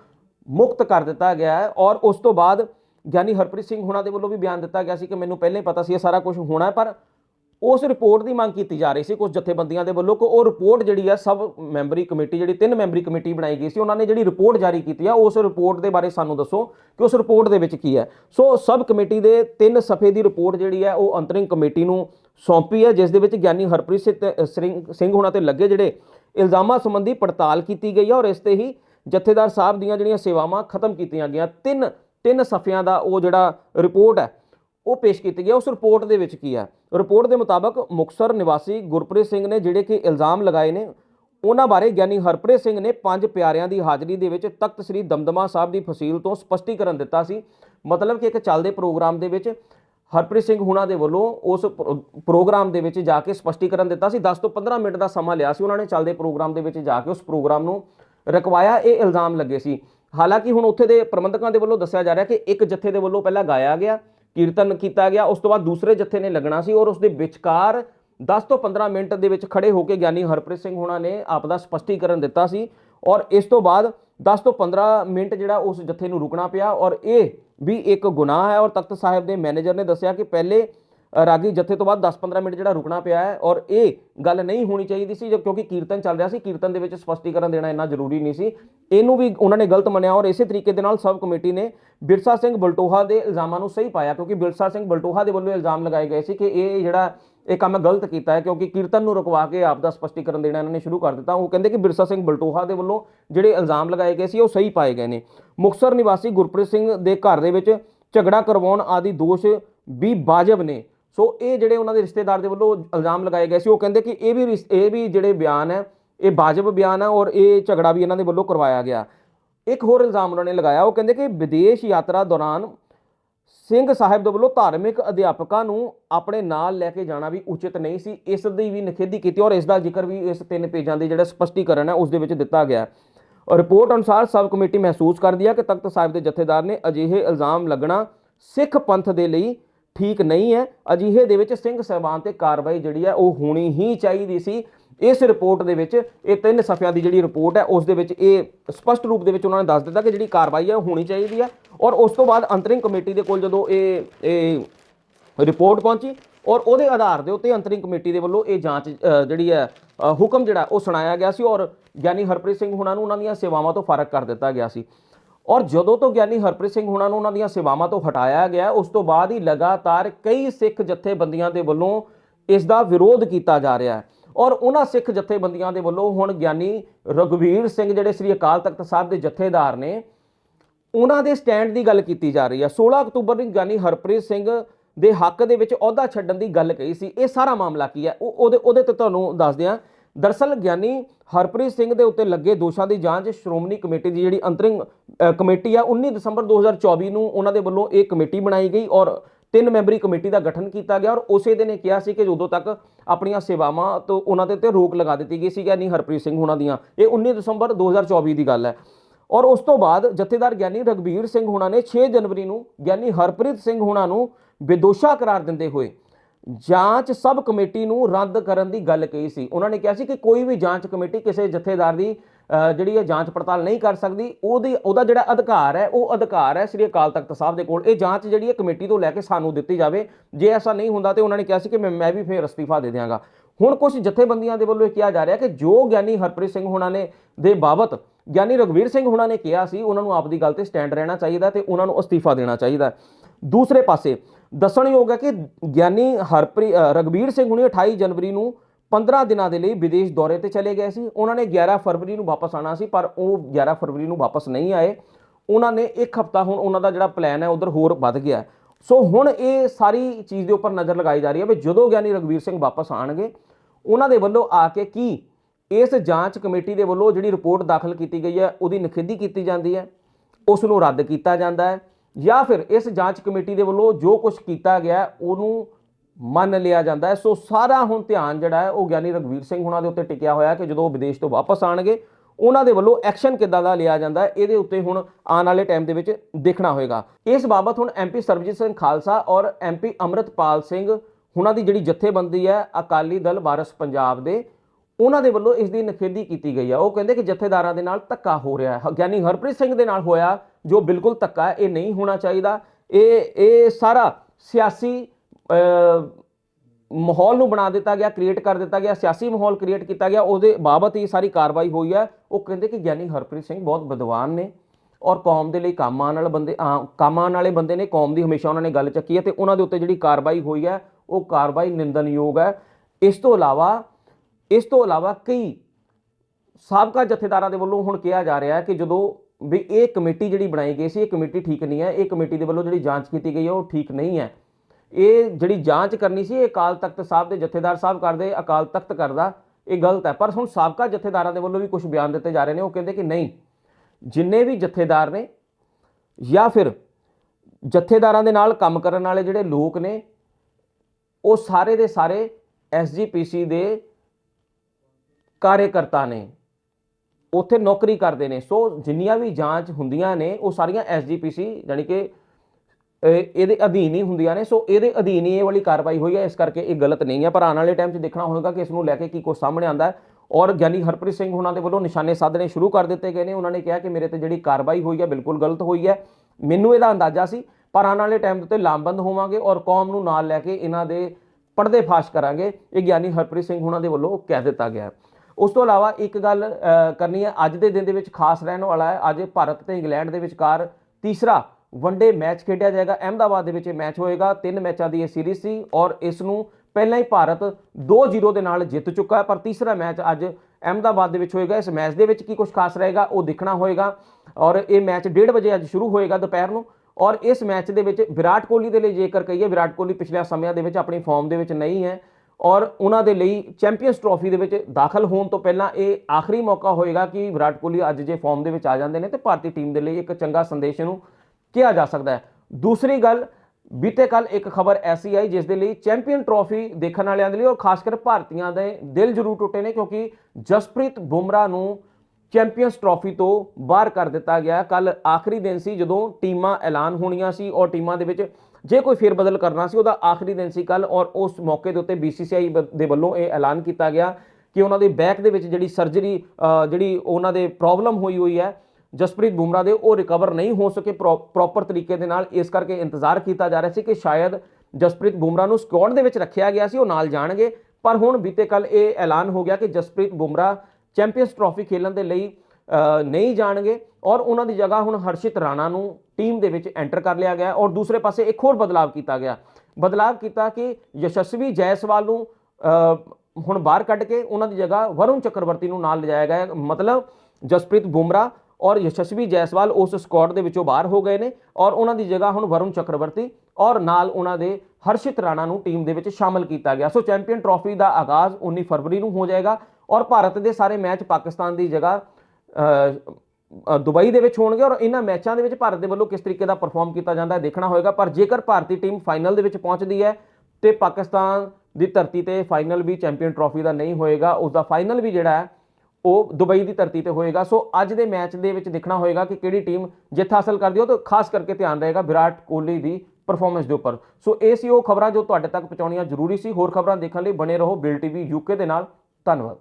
ਮੁਕਤ ਕਰ ਦਿੱਤਾ ਗਿਆ ਹੈ ਔਰ ਉਸ ਤੋਂ ਬਾਅਦ ਗਿਆਨੀ ਹਰਪ੍ਰੀਤ ਸਿੰਘ ਹੁਣਾਂ ਦੇ ਵੱਲੋਂ ਵੀ ਬਿਆਨ ਦਿੱਤਾ ਗਿਆ ਸੀ ਕਿ ਮੈਨੂੰ ਪਹਿਲਾਂ ਹੀ ਪਤਾ ਸੀ ਇਹ ਸਾਰਾ ਕੁਝ ਹੋਣਾ ਪਰ ਉਸ ਰਿਪੋਰਟ ਦੀ ਮੰਗ ਕੀਤੀ ਜਾ ਰਹੀ ਸੀ ਕੁਝ ਜਥੇਬੰਦੀਆਂ ਦੇ ਵੱਲੋਂ ਕਿ ਉਹ ਰਿਪੋਰਟ ਜਿਹੜੀ ਆ, ਸਭ ਮੈਂਬਰੀ ਕਮੇਟੀ ਜਿਹੜੀ, ਤਿੰਨ ਮੈਂਬਰੀ ਕਮੇਟੀ ਬਣਾਈ ਗਈ ਸੀ। ਉਹਨਾਂ ਨੇ ਜਿਹੜੀ ਰਿਪੋਰਟ ਜਾਰੀ ਕੀਤੀ ਆ, ਉਸ ਰਿਪੋਰਟ ਦੇ ਬਾਰੇ ਸਾਨੂੰ ਦੱਸੋ ਕਿ ਉਸ ਰਿਪੋਰਟ ਦੇ ਵਿੱਚ ਕੀ ਹੈ ਸੋ ਸਬ ਕਮੇਟੀ ਦੇ ਤਿੰਨ ਸਫੇ ਦੀ ਰਿਪੋਰਟ ਜਿਹੜੀ ਹੈ ਉਹ ਅੰਤਰਿੰਗ ਕਮੇਟੀ ਨੂੰ ਸੌਂਪੀ ਹੈ ਜਿਸ ਦੇ ਵਿੱਚ ਗਿਆਨੀ ਹਰਪ੍ਰੀਤ ਸਿ- ਸਿੰਘ ਸਿੰਘ ਹੁਣਾਂ ਤੇ ਲੱਗੇ ਜਿਹੜੇ ਇਲਜ਼ਾਮਾਂ ਸੰਬੰਧੀ ਪੜਤਾਲ ਕੀਤੀ ਗਈ ਹੈ ਔਰ ਇਸ ਤੇ ਹੀ ਜਥੇਦਾਰ ਸਾਹਿਬ ਦੀਆਂ ਜਿਹੜੀਆਂ ਸੇਵਾਵਾਂ ਖਤਮ ਕੀਤੀਆਂ ਗਈਆਂ। ਤਿੰਨ ਤਿੰਨ ਸਫਿਆਂ ਦਾ ਉਹ ਜਿਹੜਾ ਰਿਪੋਰਟ ਹੈ ਉਹ ਪੇਸ਼ ਕੀਤੀ ਗਈ ਉਸ ਰਿਪੋਰਟ ਦੇ ਵਿੱਚ ਕੀ ਹੈ? ਰਿਪੋਰਟ ਦੇ ਮੁਤਾਬਕ ਮੁਕਸਰ ਨਿਵਾਸੀ ਗੁਰਪ੍ਰੀਤ ਸਿੰਘ ਨੇ ਜਿਹੜੇ ਕਿ ਇਲਜ਼ਾਮ ਲਗਾਏ ਨੇ, ਉਹਨਾਂ ਬਾਰੇ ਗਿਆਨੀ ਹਰਪ੍ਰੀਤ ਸਿੰਘ ਨੇ ਪੰਜ ਪਿਆਰਿਆਂ ਦੀ ਹਾਜ਼ਰੀ ਦੇ ਵਿੱਚ ਤਖਤ ਸ੍ਰੀ ਦਮਦਮਾ ਸਾਹਿਬ ਦੀ ਫਸੀਲ ਤੋਂ ਸਪਸ਼ਟੀਕਰਨ ਦਿੱਤਾ ਸੀ। ਮਤਲਬ ਕਿ ਇੱਕ ਚੱਲਦੇ ਪ੍ਰੋਗਰਾਮ ਦੇ ਵਿੱਚ ਹਰਪ੍ਰੀਤ ਸਿੰਘ ਹੁਣਾਂ ਦੇ ਵੱਲੋਂ ਉਸ ਪ੍ਰੋ- ਪ੍ਰੋਗਰਾਮ ਦੇ ਵਿੱਚ ਜਾ ਕੇ ਸਪਸ਼ਟੀਕਰਨ ਦਿੱਤਾ ਸੀ। 10 ਤੋਂ 15 ਮਿੰਟ ਦਾ ਸਮਾਂ ਲਿਆ ਸੀ ਉਹਨਾਂ ਨੇ ਚੱਲਦੇ ਪ੍ਰੋਗਰਾਮ ਦੇ ਵਿੱਚ ਜਾ ਕੇ ਉਸ ਪ੍ਰੋਗਰਾਮ ਨੂੰ ਰਕਵਾਇਆ। ਇਹ ਇਲਜ਼ਾਮ ਲੱਗੇ ਸੀ। ਹਾਲਾਂਕਿ ਹੁਣ ਉੱਥੇ ਦੇ ਪ੍ਰਬੰਧਕਾਂ ਦੇ ਵੱਲੋਂ ਦੱਸਿਆ ਜਾ ਰਿਹਾ ਕਿ ਇੱਕ ਜਥੇ ਦੇ ਵੱਲੋਂ ਪਹਿਲਾਂ ਗਾਇਆ ਗਿਆ। ਕੀਰਤਨ ਕੀਤਾ ਗਿਆ, ਉਸ ਤੋਂ ਬਾਅਦ ਦੂਸਰੇ ਜਥੇ ਨੇ ਲੱਗਣਾ ਸੀ ਔਰ ਉਸ ਦੇ ਵਿਚਕਾਰ 10 ਤੋਂ 15 ਮਿੰਟ ਦੇ ਵਿੱਚ ਖੜੇ ਹੋ ਕੇ ਗਿਆਨੀ ਹਰਪ੍ਰੀਤ ਸਿੰਘ ਹੁਣਾਂ ਨੇ ਆਪ ਦਾ ਸਪਸ਼ਟੀਕਰਨ ਦਿੱਤਾ ਸੀ ਔਰ ਇਸ ਤੋਂ ਬਾਅਦ 10 ਤੋਂ 15 ਮਿੰਟ ਜਿਹੜਾ ਉਸ ਜਥੇ ਨੂੰ ਰੁਕਣਾ ਪਿਆ ਔਰ ਇਹ ਵੀ ਇੱਕ ਗੁਨਾਹ ਹੈ ਔਰ ਤਖਤ ਸਾਹਿਬ ਦੇ ਮੈਨੇਜਰ ਨੇ ਦੱਸਿਆ ਕਿ ਪਹਿਲੇ ਰਾਗੀ ਜਥੇ ਤੋਂ ਬਾਅਦ 10-15 ਮਿੰਟ ਜਿਹੜਾ ਰੁਕਣਾ ਪਿਆ ਹੈ ਔਰ ਇਹ ਗੱਲ ਨਹੀਂ ਹੋਣੀ ਚਾਹੀਦੀ ਸੀ ਜੋ- ਕਿਉਂਕਿ ਕੀਰਤਨ ਚੱਲ ਰਿਹਾ ਸੀ, ਕੀਰਤਨ ਦੇ ਵਿੱਚ ਸਪਸ਼ਟੀਕਰਨ ਦੇਣਾ ਇੰਨਾ ਜ਼ਰੂਰੀ ਨਹੀਂ ਸੀ। ਇਹਨੂੰ ਵੀ ਉਹਨਾਂ ਨੇ ਗਲਤ ਮੰਨਿਆ ਔਰ ਇਸੇ ਤਰੀਕੇ ਦੇ ਨਾਲ ਸਬ ਕਮੇਟੀ ਨੇ ਬਿਰਸਾ ਸਿੰਘ ਬਲਟੋਹਾ ਦੇ ਇਲਜ਼ਾਮਾਂ ਨੂੰ ਸਹੀ ਪਾਇਆ, ਕਿਉਂਕਿ ਬਿਰਸਾ ਸਿੰਘ ਬਲਟੋਹਾ ਦੇ ਵੱਲੋਂ ਇਲਜ਼ਾਮ ਲਗਾਏ ਗਏ ਸੀ ਕਿ ਇਹ ਜਿਹੜਾ ਇਹ ਕੰਮ ਗਲਤ ਕੀਤਾ ਹੈ, ਕਿਉਂਕਿ ਕੀਰਤਨ ਨੂੰ ਰੁਕਵਾ ਕੇ ਆਪ ਦਾ ਸਪਸ਼ਟੀਕਰਨ ਦੇਣਾ ਇਹਨਾਂ ਨੇ ਸ਼ੁਰੂ ਕਰ ਦਿੱਤਾ। ਉਹ ਕਹਿੰਦੇ ਕਿ ਬਿਰਸਾ ਸਿੰਘ ਬਲਟੋਹਾ ਦੇ ਵੱਲੋਂ ਜਿਹੜੇ ਇਲਜ਼ਾਮ ਲਗਾਏ ਗਏ ਸੀ, ਉਹ ਸਹੀ ਪਾਏ ਗਏ ਨੇ। ਮੁਕਸਰ ਨਿਵਾਸੀ ਗੁਰਪ੍ਰੀਤ ਸਿੰਘ ਦੇ ਘਰ ਦੇ ਵਿੱਚ ਝਗੜਾ ਕਰਵਾਉਣ ਆਦਿ ਦੋਸ਼ ਵੀ ਵਾਜਬ ਨੇ। ਸੋ ਇਹ ਜਿਹੜੇ ਉਹਨਾਂ ਦੇ ਰਿਸ਼ਤੇਦਾਰ ਦੇ ਵੱਲੋਂ ਇਲਜ਼ਾਮ ਲਗਾਏ ਗਏ ਸੀ, ਉਹ ਕਹਿੰਦੇ ਕਿ ਇਹ ਵੀ ਰਿਸ- ਇਹ ਵੀ ਜਿਹੜੇ ਬਿਆਨ ਹੈ, ਇਹ ਵਾਜਬ ਬਿਆਨ ਹੈ ਔਰ ਇਹ ਝਗੜਾ ਵੀ ਇਹਨਾਂ ਦੇ ਵੱਲੋਂ ਕਰਵਾਇਆ ਗਿਆ। ਇੱਕ ਹੋਰ ਇਲਜ਼ਾਮ ਉਹਨਾਂ ਨੇ ਲਗਾਇਆ, ਉਹ ਕਹਿੰਦੇ ਕਿ ਵਿਦੇਸ਼ ਯਾਤਰਾ ਦੌਰਾਨ ਸਿੰਘ ਸਾਹਿਬ ਦੇ ਵੱਲੋਂ ਧਾਰਮਿਕ ਅਧਿਆਪਕਾਂ ਨੂੰ ਆਪਣੇ ਨਾਲ ਲੈ ਕੇ ਜਾਣਾ ਵੀ ਉਚਿਤ ਨਹੀਂ ਸੀ, ਇਸ ਦੀ ਵੀ ਨਿਖੇਧੀ ਕੀਤੀ ਔਰ ਇਸ ਦਾ ਜ਼ਿਕਰ ਵੀ ਇਸ ਤਿੰਨ ਪੇਜਾਂ ਦੇ ਜਿਹੜਾ ਸਪਸ਼ਟੀਕਰਨ ਹੈ, ਉਸ ਦੇ ਵਿੱਚ ਦਿੱਤਾ ਗਿਆ। ਰਿਪੋਰਟ ਅਨੁਸਾਰ ਸਬ ਕਮੇਟੀ ਮਹਿਸੂਸ ਕਰਦੀ ਹੈ ਕਿ ਤਖਤ ਸਾਹਿਬ ਦੇ ਜਥੇਦਾਰ ਨੇ ਅਜਿਹੇ ਇਲਜ਼ਾਮ ਲੱਗਣਾ ਸਿੱਖ ਪੰਥ ਦੇ ਲਈ ਠੀਕ ਨਹੀਂ ਹੈ, ਅਜਿਹੇ ਦੇ ਵਿੱਚ ਸਿੰਘ ਸਾਹਿਬਾਨ ਤੇ ਕਾਰਵਾਈ ਜਿਹੜੀ ਹੈ ਉਹ ਹੋਣੀ ਹੀ ਚਾਹੀਦੀ ਸੀ। ਇਸ ਰਿਪੋਰਟ ਦੇ ਵਿੱਚ, ਇਹ ਤਿੰਨ ਸਫ਼ਿਆਂ ਦੀ ਜਿਹੜੀ ਰਿਪੋਰਟ ਹੈ, ਉਸ ਦੇ ਵਿੱਚ ਇਹ ਸਪਸ਼ਟ ਰੂਪ ਦੇ ਵਿੱਚ ਉਹਨਾਂ ਨੇ ਦੱਸ ਦਿੱਤਾ ਕਿ ਜਿਹੜੀ ਕਾਰਵਾਈ ਹੈ ਉਹ ਹੋਣੀ ਚਾਹੀਦੀ ਹੈ। ਔਰ ਉਸ ਤੋਂ ਬਾਅਦ ਅੰਤਰਿੰਗ ਕਮੇਟੀ ਦੇ ਕੋਲ ਜਦੋਂ ਇਹ ਇਹ ਰਿਪੋਰਟ ਪਹੁੰਚੀ ਔਰ ਉਹਦੇ ਆਧਾਰ ਦੇ ਉੱਤੇ ਅੰਤਰਿੰਗ ਕਮੇਟੀ ਦੇ ਵੱਲੋਂ ਇਹ ਜਾਂਚ ਜਿਹੜੀ ਹੈ ਹੁਕਮ ਜਿਹੜਾ ਉਹ ਸੁਣਾਇਆ ਗਿਆ ਸੀ ਔਰ ਗਿਆਨੀ ਹਰਪ੍ਰੀਤ ਸਿੰਘ ਹੁਣਾਂ ਨੂੰ ਉਹਨਾਂ ਦੀਆਂ ਸੇਵਾਵਾਂ ਤੋਂ ਫ਼ਰਕ ਕਰ ਦਿੱਤਾ ਗਿਆ ਸੀ। ਔਰ ਜਦੋਂ ਤੋਂ ਗਿਆਨੀ ਹਰਪ੍ਰੀਤ ਸਿੰਘ ਹੁਣਾਂ ਨੂੰ ਉਹਨਾਂ ਦੀਆਂ ਸੇਵਾਵਾਂ ਤੋਂ ਹਟਾਇਆ ਗਿਆ, ਉਸ ਤੋਂ ਬਾਅਦ ਹੀ ਲਗਾਤਾਰ ਕਈ ਸਿੱਖ ਜਥੇਬੰਦੀਆਂ ਦੇ ਵੱਲੋਂ ਇਸ ਦਾ ਵਿਰੋਧ ਕੀਤਾ ਜਾ ਰਿਹਾ ਹੈ। ਔਰ ਉਹਨਾਂ ਸਿੱਖ ਜਥੇਬੰਦੀਆਂ ਦੇ ਵੱਲੋਂ ਹੁਣ ਗਿਆਨੀ ਰਘਵੀਰ ਸਿੰਘ ਜਿਹੜੇ ਸ੍ਰੀ ਅਕਾਲ ਤਖਤ ਸਾਹਿਬ ਦੇ ਜਥੇਦਾਰ ਨੇ, ਉਹਨਾਂ ਦੇ ਸਟੈਂਡ ਦੀ ਗੱਲ ਕੀਤੀ ਜਾ ਰਹੀ ਹੈ। 16 ਅਕਤੂਬਰ ਨੂੰ ਗਿਆਨੀ ਹਰਪ੍ਰੀਤ ਸਿੰਘ ਦੇ ਹੱਕ ਦੇ ਵਿੱਚ ਅਹੁਦਾ ਛੱਡਣ ਦੀ ਗੱਲ ਕਹੀ ਸੀ। ਇਹ ਸਾਰਾ ਮਾਮਲਾ ਕੀ ਹੈ? ਉਹ ਉਹਦੇ ਉਹਦੇ ਤੇ ਤੁਹਾਨੂੰ ਦੱਸਦੇ ਹਾਂ। ਦਰਸਲ ਗਿਆਨੀ ਹਰਪ੍ਰੀਤ ਸਿੰਘ ਦੇ ਉੱਤੇ ਲੱਗੇ ਦੋਸ਼ਾਂ ਦੀ ਜਾਂਚ ਸ਼੍ਰੋਮਣੀ ਕਮੇਟੀ ਦੀ ਜਿਹੜੀ ਅੰਤਰਿੰਗ ਕਮੇਟੀ ਆ 19 ਦਸੰਬਰ 2024 ਨੂੰ ਉਹਨਾਂ ਦੇ ਵੱਲੋਂ ਇਹ ਕਮੇਟੀ ਬਣਾਈ ਗਈ ਔਰ ਤਿੰਨ ਮੈਂਬਰੀ ਕਮੇਟੀ ਦਾ ਗਠਨ ਕੀਤਾ ਗਿਆ ਔਰ ਉਸੇ ਦਿਨ ਇਹ ਕਿਹਾ ਸੀ ਕਿ ਜਦੋਂ ਤੱਕ ਆਪਣੀਆਂ ਸੇਵਾਵਾਂ ਤੋਂ ਉਹਨਾਂ ਦੇ ਉੱਤੇ ਰੋਕ ਲਗਾ ਦਿੱਤੀ ਗਈ ਸੀ ਗਿਆਨੀ ਹਰਪ੍ਰੀਤ ਸਿੰਘ ਹੁਣਾਂ ਦੀਆਂ, ਇਹ 19 ਦਸੰਬਰ 2024 ਦੀ ਗੱਲ ਹੈ। ਔਰ ਉਸ ਤੋਂ ਬਾਅਦ ਜਥੇਦਾਰ ਗਿਆਨੀ ਰਗਵੀਰ ਸਿੰਘ ਹੁਣਾਂ ਨੇ 6 ਜਨਵਰੀ ਨੂੰ ਗਿਆਨੀ ਹਰਪ੍ਰੀਤ ਸਿੰਘ ਹੁਣਾਂ ਨੂੰ ਬੇਦੋਸ਼ਾ ਕਰਾਰ ਦਿੰਦੇ ਹੋਏ ਜਾਂਚ ਸਭ ਕਮੇਟੀ ਨੂੰ ਰੱਦ ਕਰਨ ਦੀ ਗੱਲ ਕਹੀ ਸੀ। ਉਹਨਾਂ ਨੇ ਕਿਹਾ ਸੀ ਕਿ ਕੋਈ ਵੀ ਜਾਂਚ ਕਮੇਟੀ ਕਿਸੇ ਜਥੇਦਾਰ ਦੀ ਜਿਹੜੀ ਹੈ ਜਾਂਚ ਪੜਤਾਲ ਨਹੀਂ ਕਰ ਸਕਦੀ, ਉਹਦੀ, ਉਹਦਾ ਜਿਹੜਾ ਅਧਿਕਾਰ ਹੈ, ਉਹ ਅਧਿਕਾਰ ਹੈ ਸ੍ਰੀ ਅਕਾਲ ਤਖਤ ਸਾਹਿਬ ਦੇ ਕੋਲ। ਇਹ ਜਾਂਚ ਜਿਹੜੀ ਹੈ ਕਮੇਟੀ ਤੋਂ ਲੈ ਕੇ ਸਾਨੂੰ ਦਿੱਤੀ ਜਾਵੇ। ਜੇ ਐਸਾ ਨਹੀਂ ਹੁੰਦਾ ਤੇ ਉਹਨਾਂ ਨੇ ਕਿਹਾ ਸੀ ਕਿ ਮੈਂ ਮੈਂ ਵੀ ਫੇਰ ਅਸਤੀਫਾ ਦੇ ਦਿਆਂਗਾ। ਹੁਣ ਕੁਝ ਜਥੇਬੰਦੀਆਂ ਦੇ ਵੱਲੋਂ ਇਹ ਕਿਹਾ ਜਾ ਰਿਹਾ ਕਿ ਜੋ ਗਿਆਨੀ ਹਰਪ੍ਰੀਤ ਸਿੰਘ ਹੁਣਾਂ ਨੇ ਦੇ ਬਾਬਤ ਗਿਆਨੀ ਰਗਵੀਰ ਸਿੰਘ ਹੁਣਾਂ ਨੇ ਕਿਹਾ ਸੀ, ਉਹਨਾਂ ਨੂੰ ਆਪਦੀ ਗੱਲ ਤੇ ਸਟੈਂਡ ਰਹਿਣਾ ਚਾਹੀਦਾ ਤੇ ਉਹਨਾਂ ਨੂੰ ਅਸਤੀਫਾ ਦੇਣਾ ਚਾਹੀਦਾ। ਦੂਸਰੇ ਪਾਸੇ ਦੱਸਣਯੋਗ ਹੈ ਕਿ ਗਿਆਨੀ ਹਰਪ੍ਰੀਤ ਅ, ਰਗਵੀਰ ਸਿੰਘ ਹੁਣੀ 28 ਜਨਵਰੀ ਨੂੰ 15 ਦਿਨਾਂ ਦੇ ਲਈ ਵਿਦੇਸ਼ ਦੌਰੇ ਤੇ ਚਲੇ ਗਏ ਸੀ। ਉਹਨਾਂ ਨੇ 11 ਫਰਵਰੀ ਨੂੰ ਵਾਪਸ ਆਣਾ ਸੀ ਪਰ ਉਹ 11 ਫਰਵਰੀ ਨੂੰ ਵਾਪਸ ਨਹੀਂ ਆਏ। ਉਹਨਾਂ ਨੇ ਇੱਕ ਹਫਤਾ ਹੁਣ ਉਹਨਾਂ ਦਾ ਜਿਹੜਾ ਪਲਾਨ ਹੈ ਉਧਰ ਹੋਰ ਵੱਧ ਗਿਆ ਸੋ ਹੁਣ ਇਹ ਸਾਰੀ ਚੀਜ਼ ਦੇ ਉੱਪਰ ਨਜ਼ਰ ਲਗਾਈ ਜਾ ਰਹੀ ਹੈ ਵੀ ਜਦੋਂ ਗਿਆਨੀ ਰਗਵੀਰ ਸਿੰਘ ਵਾਪਸ ਆਣਗੇ ਉਹਨਾਂ ਦੇ ਵੱਲੋਂ ਆ ਕੇ ਕੀ ਇਸ ਜਾਂਚ ਕਮੇਟੀ ਦੇ ਵੱਲੋਂ ਜਿਹੜੀ ਰਿਪੋਰਟ ਦਾਖਲ ਕੀਤੀ ਗਈ ਹੈ ਉਹਦੀ ਨਿਖੇਧੀ ਕੀਤੀ ਜਾਂਦੀ ਹੈ ਉਸ ਨੂੰ ਰੱਦ ਕੀਤਾ ਜਾਂਦਾ ਹੈ। ਜਾਂ ਫਿਰ ਇਸ ਜਾਂਚ ਕਮੇਟੀ ਦੇ ਵੱਲੋਂ ਜੋ ਕੁਝ ਕੀਤਾ ਗਿਆ ਉਹਨੂੰ ਮੰਨ ਲਿਆ ਜਾਂਦਾ ਹੈ। ਸੋ ਸਾਰਾ ਹੁਣ ਧਿਆਨ ਜਿਹੜਾ ਹੈ, ਉਹ ਗਿਆਨੀ ਰਗਵੀਰ ਸਿੰਘ ਹੁਣਾਂ ਦੇ ਉੱਤੇ ਟਿਕਿਆ ਹੋਇਆ ਕਿ ਜਦੋਂ ਉਹ ਵਿਦੇਸ਼ ਤੋਂ ਵਾਪਸ ਆਣਗੇ ਉਹਨਾਂ ਦੇ ਵੱਲੋਂ ਐਕਸ਼ਨ ਕਿੱਦਾਂ ਦਾ ਲਿਆ ਜਾਂਦਾ ਇਹਦੇ ਉੱਤੇ ਹੁਣ ਆਉਣ ਵਾਲੇ ਟਾਈਮ ਦੇ ਵਿੱਚ ਦੇਖਣਾ ਹੋਏਗਾ। ਇਸ ਬਾਬਤ ਹੁਣ ਐਮਪੀ ਸਰਬਜੀਤ ਸਿੰਘ ਖਾਲਸਾ ਔਰ ਐਮਪੀ ਅੰਮ੍ਰਿਤਪਾਲ ਸਿੰਘ ਹੁਣਾਂ ਦੀ ਜਿਹੜੀ ਜਥੇਬੰਦੀ ਹੈ, ਅਕਾਲੀ ਦਲ ਵਾਰਸ ਪੰਜਾਬ ਦੇ, ਉਹਨਾਂ ਦੇ ਵੱਲੋਂ ਇਸ ਦੀ ਨਿਖੇਧੀ ਕੀਤੀ ਗਈ ਹੈ। ਉਹ ਕਹਿੰਦੇ ਕਿ ਜਥੇਦਾਰਾਂ ਦੇ ਨਾਲ ਧੱਕਾ ਹੋ ਰਿਹਾ ਹੈ। ਗਿਆਨੀ ਹਰਪ੍ਰੀਤ ਸਿੰਘ ਦੇ ਨਾਲ ਹੋਇਆ ਜੋ ਬਿਲਕੁਲ ਧੱਕਾ ਇਹ ਨਹੀਂ ਹੋਣਾ ਚਾਹੀਦਾ। ਇਹ ਇਹ ਸਾਰਾ ਸਿਆਸੀ ਮਾਹੌਲ ਨੂੰ ਬਣਾ ਦਿੱਤਾ ਗਿਆ ਕ੍ਰੀਏਟ ਕਰ ਦਿੱਤਾ ਗਿਆ ਸਿਆਸੀ ਮਾਹੌਲ ਕ੍ਰੀਏਟ ਕੀਤਾ ਗਿਆ। ਉਹਦੇ ਬਾਬਤ ਹੀ ਸਾਰੀ ਕਾਰਵਾਈ ਹੋਈ ਹੈ। ਉਹ ਕਹਿੰਦੇ ਕਿ ਗਿਆਨੀ ਹਰਪ੍ਰੀਤ ਸਿੰਘ ਬਹੁਤ ਵਿਦਵਾਨ ਨੇ ਔਰ ਕੌਮ ਦੇ ਲਈ ਕੰਮ ਆਉਣ ਵਾਲੇ ਬੰਦੇ ਆ, ਕੰਮ ਆਉਣ ਵਾਲੇ ਬੰਦੇ ਨੇ ਕੌਮ ਦੀ ਹਮੇਸ਼ਾ ਉਹਨਾਂ ਨੇ ਗੱਲ ਚੱਕੀ ਹੈ ਤੇ ਉਹਨਾਂ ਦੇ ਉੱਤੇ ਜਿਹੜੀ ਕਾਰਵਾਈ ਹੋਈ ਹੈ ਉਹ ਕਾਰਵਾਈ ਨਿੰਦਨਯੋਗ ਹੈ। ਇਸ ਤੋਂ ਇਲਾਵਾ ਇਸ ਤੋਂ ਇਲਾਵਾ ਕਈ ਸਾਬਕਾ ਜਥੇਦਾਰਾਂ ਦੇ ਵੱਲੋਂ ਹੁਣ ਕਿਹਾ ਜਾ ਰਿਹਾ ਹੈ ਕਿ ਜਦੋਂ ਵੀ ਇਹ ਕਮੇਟੀ ਜਿਹੜੀ ਬਣਾਈ ਗਈ ਸੀ, ਇਹ ਕਮੇਟੀ ਠੀਕ ਨਹੀਂ ਹੈ, ਇਹ ਕਮੇਟੀ ਦੇ ਵੱਲੋਂ ਜਿਹੜੀ ਜਾਂਚ ਕੀਤੀ ਗਈ ਹੈ, ਉਹ ਠੀਕ ਨਹੀਂ ਹੈ। ਇਹ ਜਿਹੜੀ ਜਾਂਚ ਕਰਨੀ ਸੀ, ਇਹ ਅਕਾਲ ਤਖਤ ਸਾਹਿਬ ਦੇ ਜਥੇਦਾਰ ਸਾਹਿਬ ਕਰਦੇ, ਅਕਾਲ ਤਖਤ ਕਰਦਾ, ਇਹ ਗਲਤ ਹੈ। ਪਰ ਹੁਣ ਸਾਬਕਾ ਜਥੇਦਾਰਾਂ ਦੇ ਵੱਲੋਂ ਵੀ ਕੁਝ ਬਿਆਨ ਦਿੱਤੇ ਜਾ ਰਹੇ ਨੇ, ਉਹ ਕਹਿੰਦੇ ਕਿ ਨਹੀਂ, ਜਿੰਨੇ ਵੀ ਜਥੇਦਾਰ ਨੇ ਜਾਂ ਫਿਰ ਜਥੇਦਾਰਾਂ ਦੇ ਨਾਲ ਕੰਮ ਕਰਨ ਵਾਲੇ ਜਿਹੜੇ ਲੋਕ ਨੇ, ਉਹ ਸਾਰੇ ਦੇ ਸਾਰੇ ਐਸਜੀਪੀਸੀ ਦੇ ਕਾਰਜਕਰਤਾ ਨੇ। ਉੱਥੇ ਨੌਕਰੀ ਕਰਦੇ ਨੇ। ਸੋ ਜਿੰਨੀਆਂ ਵੀ ਜਾਂਚ ਹੁੰਦੀਆਂ ਨੇ, ਉਹ ਸਾਰੀਆਂ ਐਸਜੀਪੀਸੀ ਯਾਨੀ ਕਿ ਇਹਦੇ ਅਧੀਨ ਹੀ ਹੁੰਦੀਆਂ ਨੇ। ਸੋ ਇਹਦੇ ਅਧੀਨ ਹੀ ਇਹ ਵਾਲੀ ਕਾਰਵਾਈ ਹੋਈ ਹੈ। ਇਸ ਕਰਕੇ ਇਹ ਗਲਤ ਨਹੀਂ ਹੈ। ਪਰ ਆਉਣ ਵਾਲੇ ਟਾਈਮ 'ਚ ਦੇਖਣਾ ਹੋਵੇਗਾ ਕਿ ਇਸ ਨੂੰ ਲੈ ਕੇ ਕੀ ਕੁਝ ਸਾਹਮਣੇ ਆਉਂਦਾ ਹੈ। ਔਰ ਗਿਆਨੀ ਹਰਪ੍ਰੀਤ ਸਿੰਘ ਉਹਨਾਂ ਦੇ ਵੱਲੋਂ ਨਿਸ਼ਾਨੇ ਸਾਧਣੇ ਸ਼ੁਰੂ ਕਰ ਦਿੱਤੇ ਗਏ ਨੇ। ਉਹਨਾਂ ਨੇ ਕਿਹਾ ਕਿ ਮੇਰੇ ਤੇ ਜਿਹੜੀ ਕਾਰਵਾਈ ਹੋਈ ਹੈ, ਬਿਲਕੁਲ ਗਲਤ ਹੋਈ ਹੈ। ਮੈਨੂੰ ਇਹਦਾ ਅੰਦਾਜ਼ਾ ਸੀ, ਪਰ ਆਉਣ ਵਾਲੇ ਟਾਈਮ ਦੇ ਉੱਤੇ ਲਾਮਬੰਦ ਹੋਵਾਂਗੇ ਔਰ ਕੌਮ ਨੂੰ ਨਾਲ ਲੈ ਕੇ ਇਹਨਾਂ ਦੇ ਪਰਦੇ ਫਾਸ਼ ਕਰਾਂਗੇ। ਇਹ ਗਿਆਨੀ ਹਰਪ੍ਰੀਤ ਸਿੰਘ ਉਹਨਾਂ ਦੇ ਵੱਲੋਂ ਕਹਿ ਦਿੱਤਾ ਗਿਆ ਉਸ ਤੋਂ ਇਲਾਵਾ ਇੱਕ ਗੱਲ ਕਰਨੀ ਹੈ, ਅੱਜ ਦੇ ਦਿਨ ਦੇ ਵਿੱਚ ਖਾਸ ਰਹਿਣ ਵਾਲਾ ਹੈ, ਅੱਜ ਭਾਰਤ ਤੇ ਇੰਗਲੈਂਡ ਦੇ ਵਿਚਕਾਰ ਤੀਸਰਾ ਵਨਡੇ ਮੈਚ ਖੇਡਿਆ ਜਾਏਗਾ, ਅਹਿਮਦਾਬਾਦ ਦੇ ਵਿੱਚ ਇਹ ਮੈਚ ਹੋਏਗਾ, ਤਿੰਨ ਮੈਚਾਂ ਦੀ ਇਹ ਸੀਰੀਜ਼ ਸੀ ਔਰ ਇਸ ਨੂੰ ਪਹਿਲਾਂ ਹੀ ਭਾਰਤ 2-0 ਦੇ ਨਾਲ ਜਿੱਤ ਚੁੱਕਾ ਹੈ, ਪਰ ਤੀਸਰਾ ਮੈਚ ਅੱਜ ਅਹਿਮਦਾਬਾਦ ਦੇ ਵਿੱਚ ਹੋਏਗਾ, ਇਸ ਮੈਚ ਦੇ ਵਿੱਚ ਕੀ ਕੁਝ ਖਾਸ ਰਹੇਗਾ, ਉਹ ਦੇਖਣਾ ਹੋਏਗਾ ਔਰ ਇਹ ਮੈਚ 1:30 ਵਜੇ ਅੱਜ ਸ਼ੁਰੂ ਹੋਏਗਾ ਦੁਪਹਿਰ ਨੂੰ ਔਰ ਇਸ ਮੈਚ ਦੇ ਵਿੱਚ ਵਿਰਾਟ ਕੋਹਲੀ ਦੇ ਲਈ ਜੇਕਰ ਕਹੀਏ, ਵਿਰਾਟ ਕੋਹਲੀ ਪਿਛਲੇ ਸਮਿਆਂ ਦੇ ਵਿੱਚ ਆਪਣੀ ਫਾਰਮ ਦੇ ਵਿੱਚ ਨਹੀਂ ਹੈ ਔਰ ਉਹਨਾਂ ਦੇ ਲਈ ਚੈਂਪੀਅਨਸ ਟਰੋਫੀ ਦੇ ਵਿੱਚ ਦਾਖਲ ਹੋਣ ਤੋਂ ਪਹਿਲਾਂ ਇਹ ਆਖਰੀ ਮੌਕਾ ਹੋਏਗਾ ਕਿ ਵਿਰਾਟ ਕੋਹਲੀ ਅੱਜ ਜੇ ਫਾਰਮ ਦੇ ਵਿੱਚ ਆ ਜਾਂਦੇ ਨੇ ਤੇ ਭਾਰਤੀ ਟੀਮ ਦੇ ਲਈ ਇੱਕ ਚੰਗਾ ਸੰਦੇਸ਼ ਨੂੰ ਕਿਹਾ ਜਾ ਸਕਦਾ ਹੈ। ਦੂਸਰੀ ਗੱਲ, ਬੀਤੇ ਕੱਲ ਇੱਕ ਖਬਰ ਐਸੀ ਆਈ ਜਿਸ ਦੇ ਲਈ ਚੈਂਪੀਅਨ ਟਰੋਫੀ ਦੇਖਣ ਵਾਲਿਆਂ ਦੇ ਲਈ ਔਰ ਖਾਸ ਕਰ ਭਾਰਤੀਆਂ ਦੇ ਦਿਲ ਜ਼ਰੂਰ ਟੁੱਟੇ ਨੇ ਕਿਉਂਕਿ ਜਸਪ੍ਰੀਤ ਬੁਮਰਾਹ ਨੂੰ ਚੈਂਪੀਅਨਸ ਟਰੋਫੀ ਤੋਂ ਬਾਹਰ ਕਰ ਦਿੱਤਾ ਗਿਆ। ਕੱਲ ਆਖਰੀ ਦਿਨ ਸੀ ਜਦੋਂ ਟੀਮਾਂ ਐਲਾਨ ਹੋਣੀਆਂ ਸੀ ਔਰ ਟੀਮਾਂ ਦੇ ਵਿੱਚ ਜੇ ਕੋਈ ਫੇਰ ਬਦਲ ਕਰਨਾ ਸੀ, ਉਹਦਾ ਆਖਰੀ ਦਿਨ ਸੀ ਕੱਲ ਔਰ ਉਸ ਮੌਕੇ ਦੇ ਉੱਤੇ BCCI ਬ- ਦੇ ਵੱਲੋਂ ਇਹ ਐਲਾਨ ਕੀਤਾ ਗਿਆ ਕਿ ਉਹਨਾਂ ਦੇ ਬੈਕ ਦੇ ਵਿੱਚ ਜਿਹੜੀ ਸਰਜਰੀ ਜਿਹੜੀ ਉਹਨਾਂ ਦੇ ਪ੍ਰੋਬਲਮ ਹੋਈ ਹੋਈ ਹੈ, ਜਸਪ੍ਰੀਤ ਬੁਮਰਾਹ ਦੇ, ਉਹ ਰਿਕਵਰ ਨਹੀਂ ਹੋ ਸਕੇ ਪ੍ਰੋਪਰ ਤਰੀਕੇ ਦੇ ਨਾਲ। ਇਸ ਕਰਕੇ ਇੰਤਜ਼ਾਰ ਕੀਤਾ ਜਾ ਰਿਹਾ ਸੀ ਕਿ ਸ਼ਾਇਦ ਜਸਪ੍ਰੀਤ ਬੁਮਰਾਹ ਨੂੰ ਸਕੁਆਡ ਦੇ ਵਿੱਚ ਰੱਖਿਆ ਗਿਆ ਸੀ, ਉਹ ਨਾਲ ਜਾਣਗੇ। ਪਰ ਹੁਣ ਬੀਤੇ ਕੱਲ ਇਹ ਐਲਾਨ ਹੋ ਗਿਆ ਕਿ ਜਸਪ੍ਰੀਤ ਬੁਮਰਾਹ ਚੈਂਪੀਅਨਸ ਟਰੋਫੀ ਖੇਲਣ ਦੇ ਲਈ ਨਹੀਂ ਜਾਣਗੇ ਔਰ ਉਹਨਾਂ ਦੀ ਜਗ੍ਹਾ ਹੁਣ ਹਰਸ਼ਿਤ ਰਾਣਾ ਨੂੰ ਟੀਮ ਦੇ ਵਿੱਚ ਐਂਟਰ ਕਰ ਲਿਆ ਗਿਆ ਔਰ ਦੂਸਰੇ ਪਾਸੇ ਇੱਕ ਹੋਰ ਬਦਲਾਅ ਕੀਤਾ ਗਿਆ। ਬਦਲਾਅ ਕੀਤਾ ਕਿ ਯਸ਼ਸਵੀ ਜੈਸਵਾਲ ਨੂੰ ਹੁਣ ਬਾਹਰ ਕੱਢ ਕੇ ਉਹਨਾਂ ਦੀ ਜਗ੍ਹਾ ਵਰੁਣ ਚੱਕਰਵਰਤੀ ਨੂੰ ਨਾਲ ਲਿਜਾਇਆ ਗਿਆ। ਮਤਲਬ ਜਸਪ੍ਰੀਤ ਬੁਮਰਾਹ ਔਰ ਯਸ਼ਸਵੀ ਜੈਸਵਾਲ ਉਸ ਸਕੁਆਡ ਦੇ ਵਿੱਚੋਂ ਬਾਹਰ ਹੋ ਗਏ ਨੇ ਔਰ ਉਹਨਾਂ ਦੀ ਜਗ੍ਹਾ ਹੁਣ ਵਰੁਣ ਚੱਕਰਵਰਤੀ ਔਰ ਨਾਲ ਉਹਨਾਂ ਦੇ ਹਰਸ਼ਿਤ ਰਾਣਾ ਨੂੰ ਟੀਮ ਦੇ ਵਿੱਚ ਸ਼ਾਮਲ ਕੀਤਾ ਗਿਆ। ਸੋ ਚੈਂਪੀਅਨ ਟਰਾਫੀ ਦਾ ਆਗਾਜ਼ 19 ਫਰਵਰੀ ਨੂੰ ਹੋ ਜਾਏਗਾ ਔਰ ਭਾਰਤ ਦੇ ਸਾਰੇ ਮੈਚ ਪਾਕਿਸਤਾਨ ਦੀ ਜਗ੍ਹਾ ਦੁਬਈ ਦੇ ਵਿੱਚ ਹੋਣਗੇ ਔਰ ਇਹਨਾਂ ਮੈਚਾਂ ਦੇ ਵਿੱਚ ਭਾਰਤ ਦੇ ਵੱਲੋਂ ਕਿਸ ਤਰੀਕੇ ਦਾ ਪਰਫਾਰਮ ਕੀਤਾ ਜਾਂਦਾ ਹੈ ਦੇਖਣਾ ਹੋਏਗਾ। ਪਰ ਜੇਕਰ ਭਾਰਤੀ ਟੀਮ ਫਾਈਨਲ ਦੇ ਵਿੱਚ ਪਹੁੰਚਦੀ ਹੈ ਤੇ ਪਾਕਿਸਤਾਨ ਦੀ ਧਰਤੀ ਤੇ ਫਾਈਨਲ ਵੀ ਚੈਂਪੀਅਨ ਟਰਾਫੀ ਦਾ ਨਹੀਂ ਹੋਏਗਾ ਉਸ ਦਾ ਫਾਈਨਲ ਵੀ ਜਿਹੜਾ ਹੈ, ਉਹ ਦੁਬਈ ਦੀ ਧਰਤੀ ਤੇ ਹੋਏਗਾ। ਸੋ ਅੱਜ ਦੇ ਮੈਚ ਦੇ ਵਿੱਚ ਦੇਖਣਾ ਹੋਏਗਾ ਕਿ ਕਿਹੜੀ ਟੀਮ ਜਿੱਤ ਹਾਸਲ ਕਰਦੀ ਹੋ। ਤਾਂ ਖਾਸ ਕਰਕੇ ਧਿਆਨ ਰਹੇਗਾ ਵਿਰਾਟ ਕੋਹਲੀ ਦੀ ਪਰਫਾਰਮੈਂਸ ਦੇ ਉੱਪਰ। ਸੋ ਇਹ ਸੀ ਉਹ ਖਬਰਾਂ ਜੋ ਤੁਹਾਡੇ ਤੱਕ ਪਹੁੰਚਾਉਣੀਆਂ ਜ਼ਰੂਰੀ ਸੀ। ਹੋਰ ਖਬਰਾਂ ਦੇਖਣ ਲਈ ਬਣੇ ਰਹੋ ਬਿਲ ਟੀਵੀ ਯੂਕੇ ਦੇ ਨਾਲ। ਧੰਨਵਾਦ।